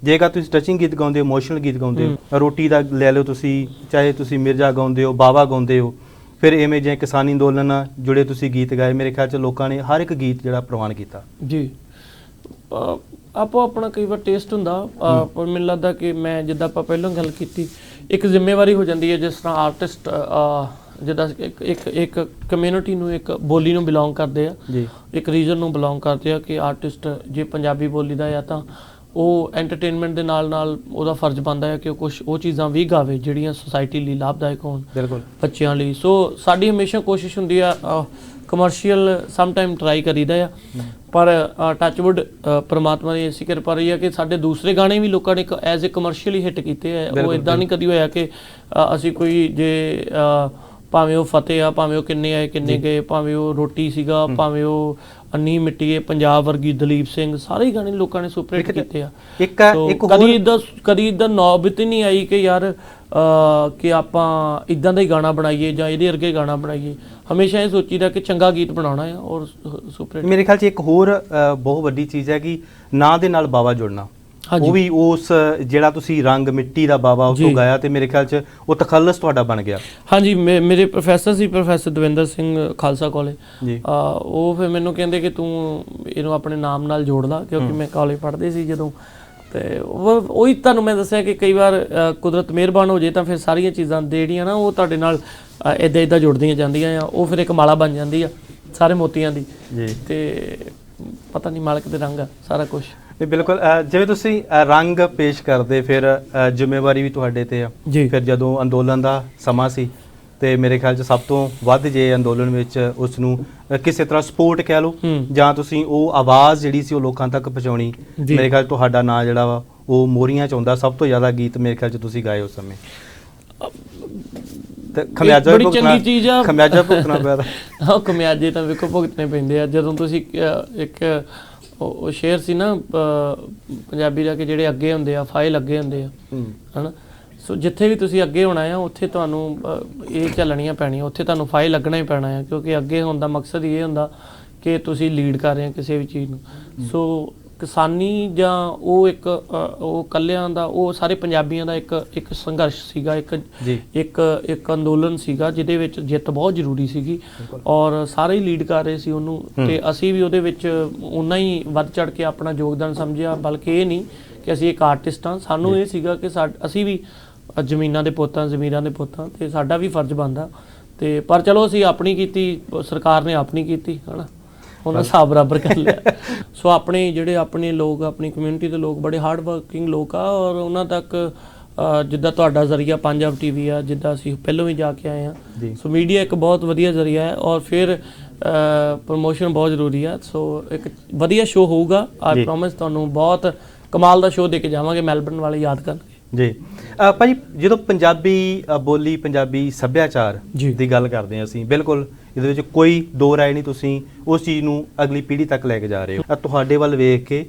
ਜੇਕਰ ਤੁਸੀਂ ਟੱਚਿੰਗ ਗੀਤ ਗਾਉਂਦੇ ਹੋ ਇਮੋਸ਼ਨਲ ਗੀਤ ਗਾਉਂਦੇ ਹੋ। ਰੋਟੀ ਦਾ ਲੈ ਲਓ ਤੁਸੀਂ ਚਾਹੇ ਤੁਸੀਂ ਮਿਰਜ਼ਾ ਗਾਉਂਦੇ ਹੋ ਬਾਵਾ ਗਾਉਂਦੇ ਹੋ ਫਿਰ ਐਵੇਂ ਜਿਵੇਂ ਕਿਸਾਨੀ ਅੰਦੋਲਨ ਨਾਲ ਜੁੜੇ ਤੁਸੀਂ ਗੀਤ ਗਾਏ ਮੇਰੇ ਖਿਆਲ ਚ ਲੋਕਾਂ ਨੇ ਹਰ ਇੱਕ ਗੀਤ ਜਿਹੜਾ ਪ੍ਰਵਾਨ ਕੀਤਾ। ਜੀ। ਆਪੋ ਆਪਣਾ ਕਈ ਵਾਰ ਟੇਸਟ ਹੁੰਦਾ। ਮੈਨੂੰ ਲੱਗਦਾ ਕਿ ਮੈਂ ਜਿੱਦਾਂ ਆਪਾਂ ਪਹਿਲਾਂ ਗੱਲ ਕੀਤੀ ਇੱਕ ਜ਼ਿੰਮੇਵਾਰੀ ਹੋ ਜਾਂਦੀ ਹੈ ਜਿਸ ਤਰ੍ਹਾਂ ਆਰਟਿਸਟ ਜਿੱਦਾਂ ਇੱਕ ਇੱਕ ਇੱਕ ਕਮਿਊਨਿਟੀ ਨੂੰ ਇੱਕ ਬੋਲੀ ਨੂੰ ਬਿਲੋਂਗ ਕਰਦੇ ਆ। ਜੀ। ਇੱਕ ਰੀਜਨ ਨੂੰ ਬਿਲੋਂਗ ਕਰਦੇ ਆ ਕਿ ਆਰਟਿਸਟ ਜੇ ਪੰਜਾਬੀ ਬੋਲੀ ਦਾ ਆ ਤਾਂ ਉਹ ਐਂਟਰਟੇਨਮੈਂਟ ਦੇ ਨਾਲ ਨਾਲ ਉਹਦਾ ਫਰਜ਼ ਬਣਦਾ ਹੈ ਕਿ ਉਹ ਕੁਝ ਉਹ ਚੀਜ਼ਾਂ ਵੀ ਗਾਵੇ ਜਿਹੜੀਆਂ ਸੋਸਾਇਟੀ ਲਈ ਲਾਭਦਾਇਕ ਹੋਣ। ਬਿਲਕੁਲ। ਬੱਚਿਆਂ ਲਈ। ਸੋ ਸਾਡੀ ਹਮੇਸ਼ਾ ਕੋਸ਼ਿਸ਼ ਹੁੰਦੀ ਆ ਕਮਰਸ਼ੀਅਲ ਸਮ ਟਾਈਮ ਟਰਾਈ ਕਰੀਦਾ ਆ। ਪਰ ਟੱਚਵੁੱਡ ਪ੍ਰਮਾਤਮਾ ਦੀ ਐਸੀ ਕਿਰਪਾ ਰਹੀ ਆ ਕਿ ਸਾਡੇ ਦੂਸਰੇ ਗਾਣੇ ਵੀ ਲੋਕਾਂ ਨੇ ਇੱਕ ਐਜ਼ ਅ ਕਮਰਸ਼ੀਅਲੀ ਹਿੱਟ ਕੀਤੇ ਆ। ਉਹ ਇਦਾਂ ਨਹੀਂ ਕਦੀ ਹੋਇਆ ਕਿ ਅਸੀਂ ਕੋਈ ਜੇ ਭਾਵੇਂ ਉਹ ਫਤਿਹ ਆ ਭਾਵੇਂ ਉਹ ਕਿੰਨੇ ਆਏ ਕਿੰਨੇ ਗਏ ਭਾਵੇਂ ਉਹ ਰੋਟੀ ਸੀਗਾ ਭਾਵੇਂ ਉਹ ਅੰਨੀ ਮਿੱਟੀਏ ਪੰਜਾਬ ਵਰਗੀ ਦਲੀਪ ਸਿੰਘ ਸਾਰੇ ਗਾਣੇ ਲੋਕਾਂ ਨੇ ਸੁਪਰ ਹਿੱਟ ਕੀਤੇ ਆ ਇੱਕ ਇੱਕ ਕਦੀ ਇਦਾਂ ਕਦੀ ਇਦਾਂ ਨੌਬਤ ਹੀ ਨਹੀਂ ਆਈ ਕਿ ਯਾਰ ਕਿ ਆਪਾਂ ਇਦਾਂ ਦਾ ਹੀ ਗਾਣਾ ਬਣਾਈਏ ਜਾਂ ਇਹਦੇ ਵਰਗੇ ਗਾਣਾ ਬਣਾਈਏ ਹਮੇਸ਼ਾ ਇਹ ਸੋਚੀਦਾ ਕਿ ਚੰਗਾ ਗੀਤ ਬਣਾਉਣਾ ਹੈ ਔਰ ਸੁਪਰ ਮੇਰੇ ਖਿਆਲ 'ਚ ਇੱਕ ਹੋਰ ਬਹੁਤ ਵੱਡੀ ਚੀਜ਼ ਹੈ ਕਿ ਨਾਂ ਦੇ ਨਾਲ ਬਾਵਾ ਜੁੜਨਾ। ਉਹ ਵੀ ਉਸ ਜਿਹੜਾ ਤੁਸੀਂ ਰੰਗ ਮਿੱਟੀ ਦਾ ਬਾਵਾ ਉਸ ਤੋਂ। ਗਾਇਆ ਤੇ ਮੇਰੇ ਖਿਆਲ 'ਚ ਉਹ ਤਖੱਲਸ ਤੁਹਾਡਾ ਬਣ ਗਿਆ। ਹਾਂਜੀ ਮੇਰੇ ਪ੍ਰੋਫੈਸਰ ਸੀ ਪ੍ਰੋਫੈਸਰ ਦਵਿੰਦਰ ਸਿੰਘ ਖਾਲਸਾ ਕਾਲਜ ਉਹ ਫਿਰ ਮੈਨੂੰ ਕਹਿੰਦੇ ਕਿ ਤੂੰ ਇਹਨੂੰ ਆਪਣੇ ਨਾਮ ਨਾਲ ਜੋੜ ਲਾ ਕਿਉਂਕਿ ਮੈਂ ਕਾਲਜ ਪੜ੍ਹਦੇ ਸੀ ਜਦੋਂ। ਤੇ ਉਹ- ਉਹੀ ਤੁਹਾਨੂੰ ਮੈਂ ਦੱਸਿਆ ਕਿ ਕਈ ਵਾਰ ਕੁਦਰਤ ਮਿਹਰਬਾਨ ਹੋ ਜੇ ਤਾਂ ਫਿਰ ਸਾਰੀਆਂ ਚੀਜ਼ਾਂ ਜਿਹੜੀਆਂ ਨਾ ਉਹ ਤੁਹਾਡੇ ਨਾਲ ਇਦਾਂ ਇਦਾਂ ਜੁੜਦੀਆਂ ਜਾਂਦੀਆਂ ਆ ਉਹ ਫਿਰ ਇੱਕ ਮਾਲਾ ਬਣ ਜਾਂਦੀ ਆ ਸਾਰੇ ਮੋਤੀਆਂ ਦੀ। ਜੀ। ਤੇ ਪਤਾ ਨਹੀਂ ਮਾਲਕ ਦੇ ਰੰਗ ਆ ਸਾਰਾ ਕੁਝ ਤੇ ਬਿਲਕੁਲ ਅ, ਜਿਵੇਂ ਤੁਸੀਂ ਅ, ਰੰਗ ਪੇਸ਼ ਕਰਦੇ ਫਿਰ ਅ, ਜ਼ਿੰਮੇਵਾਰੀ ਵੀ ਤੁਹਾਡੇ ਤੇ ਆ ਜੀ ਫਿਰ ਜਦੋਂ ਅੰਦੋਲਨ ਦਾ ਸਮਾਂ ਸੀ ਤੇ ਮੇਰੇ ਖਿਆਲ 'ਚ ਸਭ ਤੋਂ ਵੱਧ ਜੇ ਅੰਦੋਲਨ ਵਿੱਚ ਉਸ ਨੂੰ ਅ, ਕਿਸੇ ਤਰ੍ਹਾਂ ਸਪੋਰਟ ਕਹਿ ਲਓ ਹੂੰ ਜਾਂ ਤੁਸੀਂ ਉਹ ਆਵਾਜ਼ ਜਿਹੜੀ ਸੀ ਉਹ ਲੋਕਾਂ ਤੱਕ ਪਹੁੰਚਾਉਣੀ ਜੀ। ਮੇਰੇ ਖਿਆਲ 'ਚ ਤੁਹਾਡਾ ਨਾਂ ਜਿਹੜਾ ਵਾ ਉਹ ਮੋਰੀਆਂ ਚ ਆਉਂਦਾ ਸਭ ਤੋਂ ਜ਼ਿਆਦਾ ਗੀਤ ਮੇਰੇ ਖਿਆਲ 'ਚ ਤੁਸੀਂ ਗਾਏ ਉਸ ਸਮੇਂ ਤੇ ਖਮਿਆਜਾ ਵੀ ਬੜੀ ਭੁਗਤਣਾ ਚੰਗੀ ਚੀਜ਼ ਆ। ਖਮਿਆਜਾ ਭੁਗਤਣਾ ਪਿਆ ਤਾਂ। ਕਮਿਆਜੇ ਤਾਂ ਵੇਖੋ ਭੁਗਤਣੇ ਪੈਂਦੇ ਆ ਜਦੋਂ ਤੁਸੀਂ ਇੱਕ ਉਹ ਸ਼ੇਰ ਸੀ ਨਾ ਪੰਜਾਬੀ ਦਾ ਕਿ ਜਿਹੜੇ ਅੱਗੇ ਹੁੰਦੇ ਆ ਫਾਇਲ ਅੱਗੇ ਹੁੰਦੇ ਆ ਹਨਾ? ਸੋ ਜਿੱਥੇ ਵੀ ਤੁਸੀਂ ਅੱਗੇ ਹੋਣਾ ਆ ਉੱਥੇ ਤੁਹਾਨੂੰ ਇਹ ਚੱਲਣੀਆਂ ਪੈਣੀਆਂ ਉੱਥੇ ਤੁਹਾਨੂੰ ਫਾਇਲ ਲੱਗਣਾ ਹੀ ਪੈਣਾ ਆ ਕਿਉਂਕਿ ਅੱਗੇ ਹੋਣ ਦਾ ਮਕਸਦ ਇਹ ਹੁੰਦਾ ਕਿ ਤੁਸੀਂ ਲੀਡ ਕਰ ਰਹੇ ਹੋ ਕਿਸੇ ਵੀ ਚੀਜ਼ ਨੂੰ। ਸੋ ਕਿਸਾਨੀ ਜਾਂ ਉਹ ਇੱਕ ਉਹ ਕੱਲਿਆਂ ਦਾ ਉਹ ਸਾਰੇ ਪੰਜਾਬੀਆਂ ਦਾ ਇੱਕ ਇੱਕ ਸੰਘਰਸ਼ ਸੀਗਾ ਇੱਕ ਇੱਕ ਇੱਕ ਅੰਦੋਲਨ ਸੀਗਾ ਜਿਹਦੇ ਵਿੱਚ ਜਿੱਤ ਬਹੁਤ ਜ਼ਰੂਰੀ ਸੀਗੀ ਔਰ ਸਾਰੇ ਹੀ ਲੀਡ ਕਰ ਰਹੇ ਸੀ ਉਹਨੂੰ ਤੇ ਅਸੀਂ ਵੀ ਉਹਦੇ ਵਿੱਚ ਉਨਾ ਹੀ ਵੱਧ ਚੜ ਕੇ ਆਪਣਾ ਯੋਗਦਾਨ ਸਮਝਿਆ ਬਲਕਿ ਇਹ ਨਹੀਂ ਕਿ ਅਸੀਂ ਇੱਕ ਆਰਟਿਸਟ ਹਾਂ। ਸਾਨੂੰ ਇਹ ਸੀਗਾ ਕਿ ਸਾ- ਅਸੀਂ ਵੀ ਜ਼ਮੀਨਾਂ ਦੇ ਪੁੱਤਾਂ ਜ਼ਮੀਰਾਂ ਦੇ ਪੁੱਤਾਂ ਤੇ ਸਾਡਾ ਵੀ ਫਰਜ਼ ਬਣਦਾ ਤੇ ਪਰ ਚਲੋ ਅਸੀਂ ਆਪਣੀ ਕੀਤੀ ਸਰਕਾਰ ਨੇ ਆਪਣੀ ਕੀਤੀ ਹਨਾ? ਉਹਨਾਂ ਹਿਸਾਬ ਬਰਾਬਰ ਕਰ ਲਿਆ। ਸੋ ਆਪਣੇ ਜਿਹੜੇ ਆਪਣੇ ਲੋਕ ਆਪਣੀ ਕਮਿਊਨਿਟੀ ਦੇ ਲੋਕ ਬੜੇ ਹਾਰਡ ਵਰਕਿੰਗ ਲੋਕ ਆ ਔਰ ਉਹਨਾਂ ਤੱਕ ਜਿੱਦਾਂ ਤੁਹਾਡਾ ਜ਼ਰੀਆ ਪੰਜਾਬ ਟੀਵੀ ਆ ਜਿੱਦਾਂ ਅਸੀਂ ਪਹਿਲਾਂ ਵੀ ਜਾ ਕੇ ਆਏ ਆ ਸੋ ਮੀਡੀਆ ਇੱਕ ਬਹੁਤ ਵਧੀਆ ਜ਼ਰੀਆ ਹੈ ਔਰ ਫਿਰ ਪ੍ਰੋਮੋਸ਼ਨ ਬਹੁਤ ਜ਼ਰੂਰੀ ਆ। ਸੋ ਇੱਕ ਵਧੀਆ ਸ਼ੋਅ ਹੋਊਗਾ। ਆਈ ਪ੍ਰੋਮਿਸ ਤੁਹਾਨੂੰ ਬਹੁਤ ਕਮਾਲ ਦਾ ਸ਼ੋਅ ਦੇ ਕੇ ਜਾਵਾਂਗੇ ਮੈਲਬਰਨ ਵਾਲੇ ਯਾਦ ਕਰਨਗੇ। ਜੀ। ਭਾਜੀ ਜਦੋਂ ਪੰਜਾਬੀ ਬੋਲੀ ਪੰਜਾਬੀ ਸੱਭਿਆਚਾਰ। ਦੀ ਗੱਲ ਕਰਦੇ ਹਾਂ ਅਸੀਂ ਬਿਲਕੁਲ ਇਹਦੇ ਵਿੱਚ ਕੋਈ ਦੋ ਰਾਏ ਨਹੀਂ ਤੁਸੀਂ ਉਸ ਚੀਜ਼ ਨੂੰ ਅਗਲੀ ਪੀੜ੍ਹੀ ਤੱਕ ਲੈ ਕੇ ਜਾ ਰਹੇ ਹੋ। ਅ, ਤੁਹਾਡੇ ਵੱਲ ਵੇਖ ਕੇ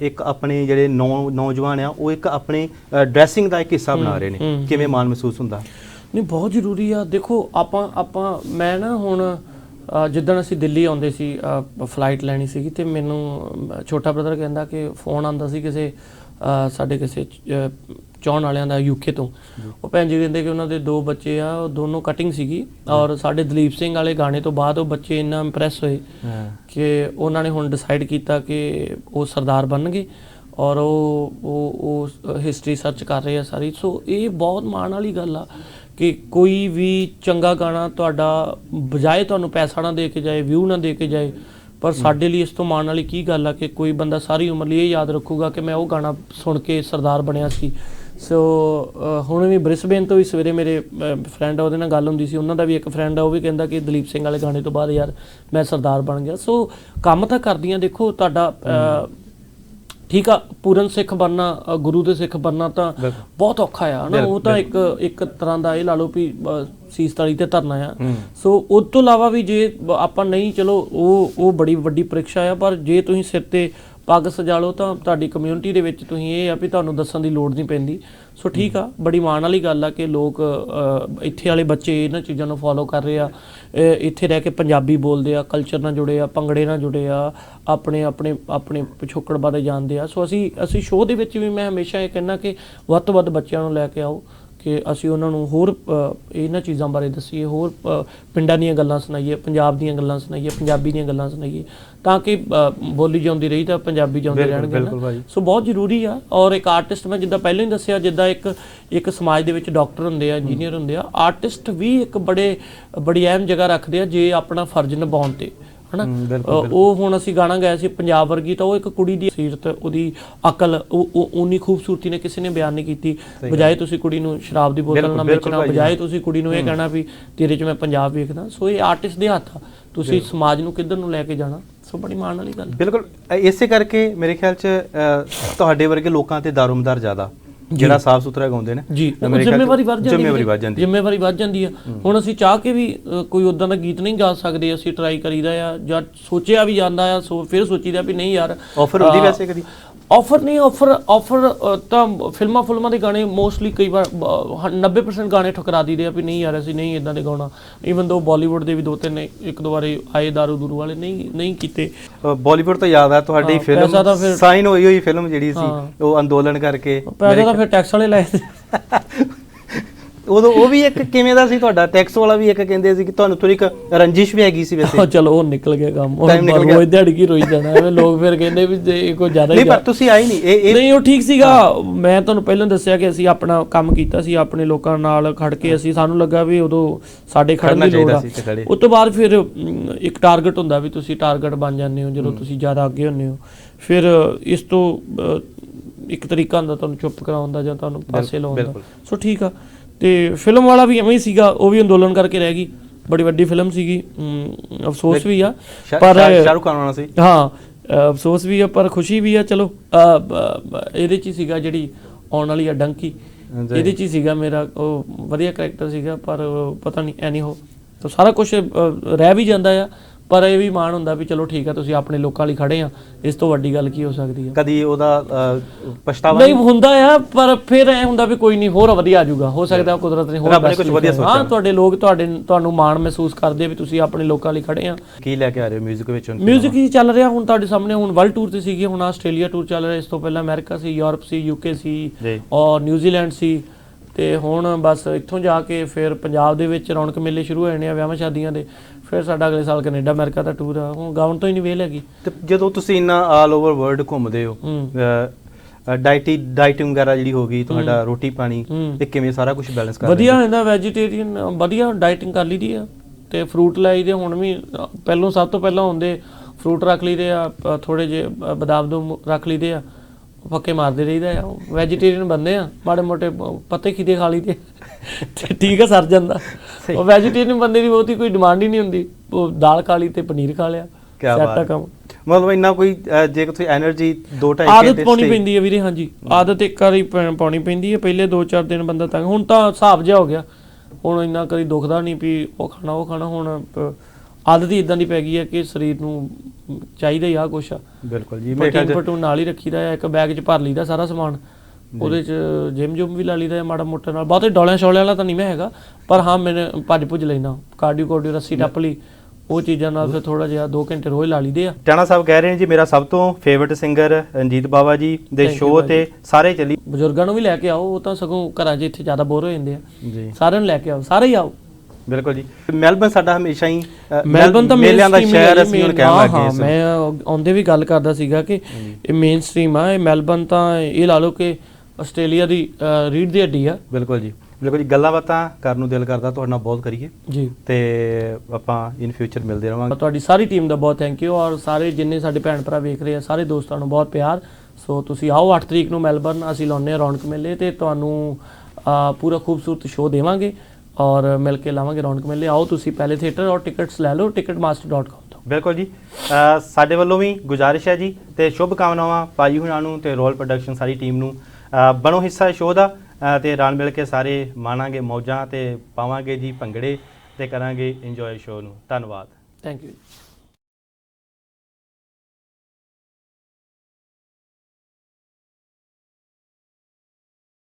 ਇੱਕ ਆਪਣੇ ਜਿਹੜੇ ਨੌ ਨੌਜਵਾਨ ਆ ਉਹ ਇੱਕ ਆਪਣੇ ਡਰੈਸਿੰਗ ਦਾ ਇੱਕ ਹਿੱਸਾ ਬਣਾ ਰਹੇ ਨੇ। ਕਿਵੇਂ ਮਾਣ ਮਹਿਸੂਸ ਹੁੰਦਾ? ਨਹੀਂ ਬਹੁਤ ਜ਼ਰੂਰੀ ਆ। ਦੇਖੋ ਆਪਾਂ ਆਪਾਂ ਮੈਂ ਨਾ ਹੁਣ ਜਿੱਦਣ ਅਸੀਂ ਦਿੱਲੀ ਆਉਂਦੇ ਸੀ ਫਲਾਈਟ ਲੈਣੀ ਸੀਗੀ ਤੇ ਮੈਨੂੰ ਛੋਟਾ ਬ੍ਰਦਰ ਕਹਿੰਦਾ ਕਿ ਫੋਨ ਆਂਦਾ ਸੀ ਕਿਸੇ ਸਾਡੇ ਕਿਸੇ ਚਾਹੁਣ ਵਾਲਿਆਂ ਦਾ ਯੂਕੇ ਤੋਂ। ਉਹ ਭੈਣ ਜੀ ਕਹਿੰਦੇ ਕਿ ਉਹਨਾਂ ਦੇ ਦੋ ਬੱਚੇ ਆ ਉਹ ਦੋਨੋਂ ਕਟਿੰਗ ਸੀਗੀ। ਔਰ ਸਾਡੇ ਦਲੀਪ ਸਿੰਘ ਵਾਲੇ ਗਾਣੇ ਤੋਂ ਬਾਅਦ ਉਹ ਬੱਚੇ ਇੰਨਾ ਇੰਪ੍ਰੈਸ ਹੋਏ ਕਿ ਉਹਨਾਂ ਨੇ ਹੁਣ ਡਿਸਾਈਡ ਕੀਤਾ ਕਿ ਉਹ ਸਰਦਾਰ ਬਣਨਗੇ ਔਰ ਉਹ ਉਹ ਉਹ ਹਿਸਟਰੀ ਸਰਚ ਕਰ ਰਹੇ ਆ ਸਾਰੀ। ਸੋ ਇਹ ਬਹੁਤ ਮਾਣ ਵਾਲੀ ਗੱਲ ਆ ਕਿ ਕੋਈ ਵੀ ਚੰਗਾ ਗਾਣਾ ਤੁਹਾਡਾ ਬਜਾਏ ਤੁਹਾਨੂੰ ਪੈਸਾ ਨਾ ਦੇ ਕੇ ਜਾਏ ਵਿਊ ਨਾ ਦੇ ਕੇ ਜਾਏ ਪਰ ਸਾਡੇ ਲਈ ਇਸ ਤੋਂ ਮਾਣ ਵਾਲੀ ਕੀ ਗੱਲ ਆ ਕਿ ਕੋਈ ਬੰਦਾ ਸਾਰੀ ਉਮਰ ਲਈ ਇਹ ਯਾਦ ਰੱਖੂਗਾ ਕਿ ਮੈਂ ਉਹ ਗਾਣਾ ਸੁਣ ਕੇ ਸਰਦਾਰ ਬਣਿਆ ਸੀ। ਸੋ ਹੁਣ ਵੀ ਬ੍ਰਿਸਬੇਨ ਤੋਂ ਵੀ ਸਵੇਰੇ ਮੇਰੇ ਫਰੈਂਡ ਆ ਉਹਦੇ ਨਾਲ ਗੱਲ ਹੁੰਦੀ ਸੀ। ਉਹਨਾਂ ਦਾ ਵੀ ਇੱਕ ਫਰੈਂਡ ਆ ਉਹ ਵੀ ਕਹਿੰਦਾ ਕਿ ਦਲੀਪ ਸਿੰਘ ਵਾਲੇ ਗਾਣੇ ਤੋਂ ਬਾਅਦ ਯਾਰ ਮੈਂ ਸਰਦਾਰ ਬਣ ਗਿਆ। ਸੋ ਕੰਮ ਤਾਂ ਕਰਦੀਆਂ ਦੇਖੋ ਤੁਹਾਡਾ ਠੀਕ ਆ ਪੂਰਨ ਸਿੱਖ ਬਣਨਾ ਗੁਰੂ ਦੇ ਸਿੱਖ ਬਣਨਾ ਤਾਂ। ਬਹੁਤ ਔਖਾ ਆ ਹਨਾ ਉਹ ਤਾਂ ਇੱਕ ਇੱਕ ਤਰ੍ਹਾਂ ਦਾ ਇਹ ਲਾ ਲਓ ਵੀ ਸੀਸ ਤਲੀ ਤੇ ਧਰਨਾ ਆ। ਸੋ ਉਸ ਤੋਂ ਇਲਾਵਾ ਵੀ ਜੇ ਆਪਾਂ ਨਹੀਂ ਚਲੋ ਉਹ ਉਹ ਬੜੀ ਵੱਡੀ ਪ੍ਰੀਖਿਆ ਆ ਪਰ ਜੇ ਤੁਸੀਂ ਸਿਰ ਤੇ ਪੱਗ ਸਜਾ ਲਓ ਤਾਂ ਤੁਹਾਡੀ ਕਮਿਊਨਿਟੀ ਦੇ ਵਿੱਚ ਤੁਸੀਂ ਇਹ ਆ ਵੀ ਤੁਹਾਨੂੰ ਦੱਸਣ ਦੀ ਲੋੜ ਨਹੀਂ ਪੈਂਦੀ ਸੋ ਠੀਕ ਆ, ਬੜੀ ਮਾਣ ਵਾਲੀ ਗੱਲ ਆ ਕਿ ਲੋਕ ਇੱਥੇ ਵਾਲੇ ਬੱਚੇ ਇਹਨਾਂ ਚੀਜ਼ਾਂ ਨੂੰ ਫੋਲੋ ਕਰ ਰਹੇ ਆ। ਇੱਥੇ ਰਹਿ ਕੇ ਪੰਜਾਬੀ ਬੋਲਦੇ ਆ ਕਲਚਰ ਨਾਲ ਜੁੜੇ ਆ, ਭੰਗੜੇ ਨਾਲ ਜੁੜੇ ਆ, ਆਪਣੇ ਆਪਣੇ ਆਪਣੇ ਪਿਛੋਕੜ ਬਾਰੇ ਜਾਣਦੇ ਆ। ਸੋ ਅਸੀਂ ਅਸੀਂ ਸ਼ੋਅ ਦੇ ਵਿੱਚ ਵੀ ਮੈਂ ਹਮੇਸ਼ਾ ਇਹ ਕਹਿੰਦਾ ਕਿ ਵੱਧ ਤੋਂ ਵੱਧ ਬੱਚਿਆਂ ਨੂੰ ਲੈ ਕੇ ਆਓ। ਕਿ ਅਸੀਂ ਉਹਨਾਂ ਨੂੰ ਹੋਰ ਇਹਨਾਂ ਚੀਜ਼ਾਂ ਬਾਰੇ ਦੱਸੀਏ ਹੋਰ ਪਿੰਡਾਂ ਦੀਆਂ ਗੱਲਾਂ ਸੁਣਾਈਏ ਪੰਜਾਬ ਦੀਆਂ ਗੱਲਾਂ ਸੁਣਾਈਏ ਪੰਜਾਬੀ ਦੀਆਂ ਗੱਲਾਂ ਸੁਣਾਈਏ ਤਾਂ ਕਿ ਬੋਲੀ ਜਾਂਦੀ ਰਹੀ ਤਾਂ ਪੰਜਾਬੀ ਜਾਂਦੇ ਰਹਿਣਗੇ ਨਾ। ਸੋ ਬਹੁਤ ਜ਼ਰੂਰੀ ਆ ਔਰ ਇੱਕ ਆਰਟਿਸਟ ਮੈਂ ਜਿੱਦਾਂ ਪਹਿਲਾਂ ਹੀ ਦੱਸਿਆ ਜਿੱਦਾਂ ਇੱਕ ਇੱਕ ਸਮਾਜ ਦੇ ਵਿੱਚ ਡਾਕਟਰ ਹੁੰਦੇ ਆ ਇੰਜੀਨੀਅਰ ਹੁੰਦੇ ਆ ਆਰਟਿਸਟ ਵੀ ਇੱਕ ਬੜੇ ਬੜੀ ਅਹਿਮ ਜਗ੍ਹਾ ਰੱਖਦੇ ਆ ਜੇ ਆਪਣਾ ਫਰਜ਼ ਨਿਭਾਉਣ ਤੇ ਹਨਾ? ਉਹ ਹੁਣ ਅਸੀਂ ਗਾਣਾ ਗਾਇਆ ਸੀ ਪੰਜਾਬ ਵਰਗੀ ਤਾਂ ਉਹ ਇੱਕ ਕੁੜੀ ਦੀ ਸੀਰਤ ਉਹਦੀ ਅਕਲ ਉਹ ਉਨੀ ਖੂਬਸੂਰਤੀ ਨੇ ਕਿਸੇ ਨੇ ਬਿਆਨ ਨਹੀਂ ਕੀਤੀ। ਬਜਾਏ ਤੁਸੀਂ ਕੁੜੀ ਨੂੰ ਸ਼ਰਾਬ ਦੀ ਬੋਤਲ ਨਾਲ ਵੇਚਣਾ। ਬਜਾਏ ਤੁਸੀਂ ਕੁੜੀ ਨੂੰ ਇਹ ਕਹਿਣਾ ਵੀ ਤੇਰੇ 'ਚ ਮੈਂ ਪੰਜਾਬ ਵੇਖਦਾ। ਸੋ ਇਹ ਆਰਟਿਸਟ ਦੇ ਹੱਥ ਆ। ਤੁਸੀਂ ਸਮਾਜ ਨੂੰ ਕਿੱਧਰ ਨੂੰ ਲੈ ਕੇ ਜਾਣਾ? ਸੋ ਬੜੀ ਮਾਣ ਵਾਲੀ ਗੱਲ ਬਿਲਕੁਲ ਇਸੇ ਕਰਕੇ ਮੇਰੇ ਖਿਆਲ ਚ ਤੁਹਾਡੇ ਵਰਗੇ ਲੋਕਾਂ ਤੇ ਦਾਰੋਮਦਾਰ ਜ਼ਿਆਦਾ। ਜਿਹੜਾ ਸਾਫ਼ ਸੁਥਰਾ ਗਾਉਂਦੇ ਨੇ। ਜੀ ਜ਼ਿੰਮੇਵਾਰੀ ਵੱਧ ਜਾਂਦੀ ਹੈ ਜ਼ਿੰਮੇਵਾਰੀ ਵੱਧ ਜਾਂਦੀ ਹੈ। ਜ਼ਿੰਮੇਵਾਰੀ ਵੱਧ ਜਾਂਦੀ ਆ ਹੁਣ ਅਸੀਂ ਚਾਹ ਕੇ ਵੀ ਕੋਈ ਉਦਾਂ ਦਾ ਗੀਤ ਨਹੀਂ ਗਾ ਸਕਦੇ ਅਸੀਂ ਟਰਾਈ ਕਰੀਦਾ ਆ ਜਾਂ ਸੋਚਿਆ ਵੀ ਜਾਂਦਾ ਆ ਸੋ ਫਿਰ ਸੋਚੀਦਾ ਵੀ ਨਹੀਂ ਯਾਰ। ਆਫਰ ਹੁੰਦੀ ਵੈਸੇ ਕਦੀ? ਆਫਰ ਨਹੀਂ ਆਫਰ ਆਫਰ ਤਾਂ ਫਿਲਮਾਂ ਫਿਲਮਾਂ ਦੇ ਗਾਣੇ ਮੋਸਟਲੀ ਕਈ ਵਾਰ ਅ, 90% ਗਾਣੇ ਠੁਕਰਾ ਦਿੰਦੇ ਆ ਵੀ ਨਹੀਂ ਯਾਰ ਅਸੀਂ ਨਹੀਂ ਇਦਾਂ ਦੇ ਗਾਉਣਾ। ਈਵਨ ਦੋ ਬਾਲੀਵੁੱਡ ਦੇ ਵੀ ਦੋ ਤਿੰਨ ਇੱਕ ਦੋ ਵਾਰੇ ਆਏ ਦਾਰੂ ਦੂਰੂ ਵਾਲੇ ਨਹੀਂ ਨਹੀਂ ਕੀਤੇ। ਬਾਲੀਵੁੱਡ ਤੋਂ ਯਾਦ ਆ ਤੁਹਾਡੀ ਫਿਲਮ ਸਾਈਨ ਹੋਈ ਹੋਈ ਫਿਲਮ ਜਿਹੜੀ ਸੀ। ਉਹ ਅੰਦੋਲਨ ਕਰਕੇ ਪੈਸੇ ਤਾਂ ਫਿਰ ਟੈਕਸ ਵਾਲੇ ਲਾਏ [laughs] [laughs] ਉਦੋਂ ਉਹ ਵੀ ਇੱਕ ਕਿਵੇਂ ਦਾ ਸੀ ਤੁਹਾਡਾ? ਟੈਕਸ ਵਾਲਾ ਵੀ ਇੱਕ ਕਹਿੰਦੇ ਸੀ ਕਿ ਤੁਹਾਨੂੰ ਥੋੜੀ ਇੱਕ ਰੰਜਿਸ਼ ਵੀ ਹੈਗੀ ਸੀ ਵੈਸੇ। ਉਹ ਚਲੋ ਉਹ ਨਿਕਲ ਗਿਆ ਕੰਮ। ਉਹ Time ਨਿਕਲ ਗਿਆ। ਰੋਜ਼ ਦਿਹਾੜੀ ਕੀ ਰੋਈ ਜਾਣਾ? ਐਵੇਂ ਲੋਕ ਫਿਰ ਕਹਿੰਦੇ ਵੀ ਜੇ ਇਹ ਕੋਈ ਜ਼ਿਆਦਾ ਹੀ ਨਹੀਂ ਪਰ ਤੁਸੀਂ ਆਈ ਨਹੀਂ। ਇਹ ਇਹ ਨਹੀਂ ਉਹ ਠੀਕ ਸੀਗਾ। ਮੈਂ ਤੁਹਾਨੂੰ ਪਹਿਲਾਂ ਦੱਸਿਆ ਕਿ ਅਸੀਂ ਆਪਣਾ ਕੰਮ ਕੀਤਾ ਸੀ ਆਪਣੇ ਲੋਕਾਂ ਨਾਲ ਖੜ ਕੇ ਅਸੀਂ ਸਾਨੂੰ ਲੱਗਾ ਵੀ ਉਦੋਂ ਸਾਡੇ ਖੜਨ ਖੜਨਾ ਦੀ ਲੋੜ ਚਾਹੀਦਾ ਆ ਸੀ ਤੇ ਖੜੇ। ਉਸ ਤੋਂ ਬਾਅਦ ਫਿਰ ਅਮ, ਇੱਕ ਟਾਰਗੇਟ ਹੁੰਦਾ ਵੀ ਤੁਸੀਂ ਟਾਰਗੇਟ ਬਣ ਜਾਂਦੇ ਹੋ ਜਦੋਂ ਤੁਸੀਂ ਜ਼ਿਆਦਾ ਅੱਗੇ ਹੁੰਦੇ ਹੋ। ਫਿਰ ਅ, ਇਸ ਤੋਂ ਅ, ਇੱਕ ਤਰੀਕਾ ਹੁੰਦਾ ਤੁਹਾਨੂੰ ਚੁੱਪ ਕਰਾਉਣ ਦਾ ਜਾਂ ਤੁਹਾਨੂੰ ਪਾਸੇ ਲਾਉਣ ਦਾ। ਬਿਲਕੁਲ। ਸੋ ਠੀਕ ਆ। ਤੇ ਫਿਲਮ ਵਾਲਾ ਵੀ ਐਵੇਂ ਹੀ ਸੀਗਾ ਉਹ ਵੀ ਅੰਦੋਲਨ ਕਰਕੇ ਰਹਿ ਗਈ। ਬੜੀ ਵੱਡੀ ਫਿਲਮ ਸੀਗੀ। ਅਫਸੋਸ ਵੀ ਆ। ਪਰ ਸ਼ਾਹਰੁਖ ਖਾਨ ਆਉਣਾ ਸੀ। ਹਾਂ ਅਫਸੋਸ ਵੀ ਆ ਪਰ ਖੁਸ਼ੀ ਵੀ ਆ ਚਲੋ ਇਹਦੇ ਚ ਹੀ ਸੀਗਾ ਜਿਹੜੀ ਆਉਣ ਵਾਲੀ ਆ ਡੰਕੀ। ਇਹਦੇ ਚ ਹੀ ਸੀਗਾ ਮੇਰਾ ਉਹ ਵਧੀਆ ਕਰੈਕਟਰ ਸੀਗਾ ਪਰ ਪਤਾ ਨਹੀਂ ਐਨੀ ਹੋ ਤਾਂ ਸਾਰਾ ਕੁਝ ਰਹਿ ਵੀ ਜਾਂਦਾ ਆ। ਪਰ ਇਹ ਵੀ ਮਾਣ ਹੁੰਦਾ ਵੀ ਚਲੋ ਠੀਕ ਆ ਤੁਸੀਂ ਆਪਣੇ ਲੋਕਾਂ ਲਈ ਖੜੇ ਆ। ਇਸ ਤੋਂ ਵੱਡੀ ਗੱਲ ਕੀ ਹੋ ਸਕਦੀ ਆ? ਕਦੀ ਉਹਦਾ ਅ, ਪਛਤਾਵਾ ਨਹੀਂ ਹੁੰਦਾ ਆ ਪਰ ਫਿਰ ਐ ਹੁੰਦਾ ਵੀ ਕੋਈ ਨਹੀਂ ਹੋਰ ਵਧੀਆ ਆ ਜਾਊਗਾ। ਹੋ ਸਕਦਾ ਕੁਦਰਤ ਨੇ ਹੋਰ ਰੱਬ ਨੇ best ਵਧੀਆ। ਹਾਂ ਤੁਹਾਡੇ ਲੋਕ ਤੁਹਾਡੇ ਤੁਹਾਨੂੰ ਮਾਣ ਮਹਿਸੂਸ ਕਰਦੇ ਆ ਵੀ ਤੁਸੀਂ ਆਪਣੇ ਲੋਕਾਂ ਲਈ ਖੜੇ ਆ। ਕੀ ਲੈ ਕੇ ਆ ਰਹੇ ਹੋ 뮤직 ਵਿੱਚ ਹੁਣ ਮਿਊਜ਼ਿਕ ਹੀ ਚੱਲ ਰਿਹਾ ਹੁਣ ਤੁਹਾਡੇ ਸਾਹਮਣੇ। ਹੁਣ ਵਰਲਡ ਟੂਰ ਤੇ ਸੀਗੀ ਹੁਣ ਆਸਟ੍ਰੇਲੀਆ ਟੂਰ ਚੱਲ ਰਿਹਾ। ਇਸ ਤੋਂ ਪਹਿਲਾਂ ਅਮਰੀਕਾ ਸੀ ਯੂਰਪ ਸੀ ਯੂਕੇ ਸੀ ਜੀ। ਔਰ ਨਿਊਜ਼ੀਲੈਂਡ ਸੀ। ਤੇ ਹੁਣ ਬਸ ਇੱਥੋਂ ਜਾ ਕੇ ਫਿਰ ਪੰਜਾਬ ਦੇ ਵਿੱਚ ਰੌਣਕ ਮੇਲੇ ਸ਼ੁਰੂ ਹੋ ਜਾਣੇ ਆ ਵਿਆਹਾਂ ਸ਼ਾਦੀਆਂ ਦੇ। ਫਿਰ ਸਾਡਾ ਅਗਲੇ ਸਾਲ ਕੈਨੇਡਾ ਅਮਰੀਕਾ ਦਾ ਟੂਰ ਆ। ਹੁਣ ਗਾਉਣ ਤੋਂ ਹੀ ਨਹੀਂ ਵੇਲ ਹੈਗੀ। ਤੇ ਜਦੋਂ ਤੁਸੀਂ ਇੰਨਾ ਆਲ ਓਵਰ ਵਰਲਡ ਘੁੰਮਦੇ ਹੋ ਡਾਈਟੀ ਡਾਈਟਿੰਗ ਵਗੈਰਾ ਜਿਹੜੀ ਹੋ ਗਈ ਤੁਹਾਡਾ ਰੋਟੀ ਪਾਣੀ। ਇਹ ਕਿਵੇਂ ਸਾਰਾ ਕੁਝ ਬੈਲੈਂਸ ਕਰ ਵਧੀਆ ਹੁੰਦਾ ਵੈਜੀਟੇਰੀਅਨ ਵਧੀਆ ਡਾਈਟਿੰਗ ਕਰ ਲਈਦੀ ਆ। ਤੇ ਫਰੂਟ ਲਾਈਦੇ ਹੁਣ ਵੀ ਪਹਿਲੋਂ ਸਭ ਤੋਂ ਪਹਿਲਾਂ ਹੁੰਦੇ ਫਰੂਟ ਰੱਖ ਲਈਦੇ ਆ ਥੋੜੇ ਜੇ ਬਦਾਮ ਦੂਮ ਰੱਖ ਲਈਦੇ ਆ। ਪੱਕੇ ਮਾਰਦੇ ਰਹੀਦਾ ਆ। ਵੈਜੀਟੇਰੀਅਨ ਬੰਦੇ ਆ ਮਾੜੇ ਮੋਟੇ ਪੱਤੇ ਖੀਦੇ ਖਾ ਲਈਦੇ ਤੇ ਠੀਕ ਹੈ ਸਰ ਜਾਂਦਾ। ਉਹ ਵੈਜੀਟੇਰੀਅਨ ਬੰਦੇ ਦੀ ਬਹੁਤੀ ਕੋਈ ਡਿਮਾਂਡ ਹੀ ਨਹੀਂ ਹੁੰਦੀ। ਉਹ ਦਾਲ ਕਾਲੀ ਤੇ ਪਨੀਰ ਖਾ ਲਿਆ। ਕੀ ਬਾਤ। ਕੰਮ। ਮਤਲਬ ਇੰਨਾ ਕੋਈ ਜੇ ਤੁਸੀਂ એનર્ਜੀ 2 ਟਾਈਮ ਆਦਤ ਪਾਉਣੀ ਪੈਂਦੀ ਹੈ ਵੀਰੇ ਹਾਂਜੀ। ਆਦਤ ਇੱਕ ਵਾਰੀ ਪਾਉਣੀ ਪੈਂਦੀ ਹੈ ਪਹਿਲੇ 2-4 ਦਿਨ ਬੰਦਾ ਤੰਗ ਹੁਣ ਤਾਂ ਹਿਸਾਬ ਜਿਹਾ ਹੋ ਗਿਆ। ਹੁਣ ਇੰਨਾ ਕਦੀ ਦੁਖਦਾ ਨਹੀਂ ਵੀ ਉਹ ਖਾਣਾ ਉਹ ਖਾਣਾ। ਹੁਣ ਆਦਤ ਹੀ ਇਦਾਂ ਦੀ ਪੈ ਗਈ ਹੈ ਕਿ ਸਰੀਰ ਨੂੰ ਚਾਹੀਦਾ ਹੀ ਆ ਕੁਛ। ਬਿਲਕੁਲ ਜੀ ਮੈਂ ਪ੍ਰੋਟੀਨ ਨਾਲ ਹੀ ਰੱਖੀਦਾ ਹੈ ਇੱਕ ਬੈਗ 'ਚ ਭਰ ਲਈਦਾ ਸਾਰਾ ਸਮਾਨ। ਉਹਦੇ 'ਚ ਜਿਮ ਜੁਮ ਵੀ ਲਾ ਲਈਦਾ ਹੈ ਮਾੜਾ ਮੋਟਾ ਨਾਲ। ਬਹੁਤੇ ਡੋਲਿਆਂ ਸ਼ੋਲਿਆਂ ਵਾਲਾ ਤਾਂ ਨਹੀਂ ਮੈਂ ਹੈਗਾ ਪਰ ਹਾਂ ਮੈਂ ਭੱਜ ਭੁੱਜ ਲੈਣਾ ਕਾਰਡੀਓ ਕਾਰਡੀਓ ਰੱਸੀ ਟੱਪ ਲਈ ਉਹ ਚੀਜ਼ਾਂ ਨਾਲ ਫਿਰ ਥੋੜਾ ਜਿਹਾ 2 ਘੰਟੇ ਰੋਜ਼ ਲਾ ਲਈਦੇ ਆ। ਟਾਣਾ ਸਾਹਿਬ ਕਹਿ ਰਹੇ ਨੇ ਜੀ ਮੇਰਾ ਸਭ ਤੋਂ ਫੇਵਰਿਟ ਸਿੰਗਰ ਰਣਜੀਤ ਬਾਵਾ ਜੀ ਦੇ ਸ਼ੋਅ। ਤੇ ਸਾਰੇ ਚੱਲੀ। ਬਜ਼ੁਰਗਾਂ ਨੂੰ ਵੀ ਲੈ ਕੇ ਆਓ ਉਹ ਤਾਂ ਸਗੋਂ ਘਰਾਂ 'ਚ ਇੱਥੇ ਜ਼ਿਆਦਾ ਬੋਰ ਹੋ ਜਾਂਦੇ ਆ। ਜੀ। ਸਾਰਿਆਂ ਨੂੰ ਲੈ ਕੇ ਆਓ ਸਾਰੇ ਹੀ ਆਓ। ਬਿਲਕੁਲ ਜੀ। ਮੈਲਬਨ ਸਾਡਾ ਹਮੇਸ਼ਾ ਹੀ ਮੈਲਬਨ ਤਾਂ ਮੇਲਿਆਂ ਦਾ ਸ਼ਹਿਰ ਅਸੀਂ ਹੁਣ ਕਹਿਣ ਲੱਗ ਹਾਂ। ਮੈਂ ਆਉਂਦੇ ਵੀ ਗੱਲ ਕਰਦਾ ਸੀਗਾ ਕਿ ਇਹ ਮੇਨ ਸਟ੍ਰੀਮ ਆ ਇਹ ਮੈਲਬਨ ਤਾਂ ਇਹ ਲਾ ਲਓ ਕਿ ਆਸਟ੍ਰੇਲੀਆ ਦੀ ਰੀੜ ਦੀ ਹੱਡੀ ਆ। ਬਿਲਕੁਲ ਜੀ। ਬਿਲਕੁਲ ਜੀ ਗੱਲਾਂ ਬਾਤਾਂ ਕਰਨ ਨੂੰ ਦਿਲ ਕਰਦਾ ਤੁਹਾਡੇ ਨਾਲ ਬਹੁਤ ਕਰੀਏ। ਜੀ। ਤੇ ਆਪਾਂ ਇਨ ਫਿਊਚਰ ਮਿਲਦੇ ਰਵਾਂਗੇ। ਤੁਹਾਡੀ ਸਾਰੀ ਟੀਮ ਦਾ ਬਹੁਤ ਥੈਂਕ ਯੂ ਔਰ ਸਾਰੇ ਜਿੰਨੇ ਸਾਡੇ ਭੈਣ ਭਰਾ ਵੇਖ ਰਹੇ ਆ ਸਾਰੇ ਦੋਸਤਾਂ ਨੂੰ ਬਹੁਤ ਪਿਆਰ। ਸੋ ਤੁਸੀਂ ਆਓ 8 ਤਰੀਕ ਨੂੰ ਮੈਲਬਰਨ ਅਸੀਂ ਲਾਉਂਦੇ ਆ ਰੌਣਕ ਮੇਲੇ ਤੇ ਤੁਹਾਨੂੰ ਪੂਰਾ ਖੂਬਸੂਰਤ ਸ਼ੋਅ ਦੇਵਾਂਗੇ ਔਰ ਮਿਲ ਕੇ ਲਾਵਾਂਗੇ ਰੌਣਕ ਮੇਲੇ। ਆਓ ਤੁਸੀਂ ਪਹਿਲੇ ਥੀਏਟਰ ਔਰ ਟਿਕਟਸ ਲੈ ਲਓ ticketmaster.com ਤੋਂ। ਬਿਲਕੁਲ ਜੀ। ਸਾਡੇ ਵੱਲੋਂ ਵੀ ਗੁਜ਼ਾਰਿਸ਼ ਹੈ ਜੀ ਤੇ ਸ਼ੁਭ ਕਾਮਨਾਵਾਂ ਪਾਜੀ ਹੁਣਾਂ ਨੂੰ ਤੇ ਰੋਲ ਪ੍ਰੋਡਕਸ਼ਨ ਸਾਰੀ ਟੀਮ ਨੂੰ। ਬਣੋ ਹਿੱਸਾ ਸ਼ੋਅ ਦਾ ਅ, ਤੇ ਰਲ ਮਿਲ ਕੇ ਸਾਰੇ ਮਾਣਾਂਗੇ ਮੌਜਾਂ ਤੇ ਪਾਵਾਂਗੇ ਜੀ ਭੰਗੜੇ ਤੇ ਕਰਾਂਗੇ ਇੰਜੋਏ ਸ਼ੋਅ ਨੂੰ। ਧੰਨਵਾਦ। Thank you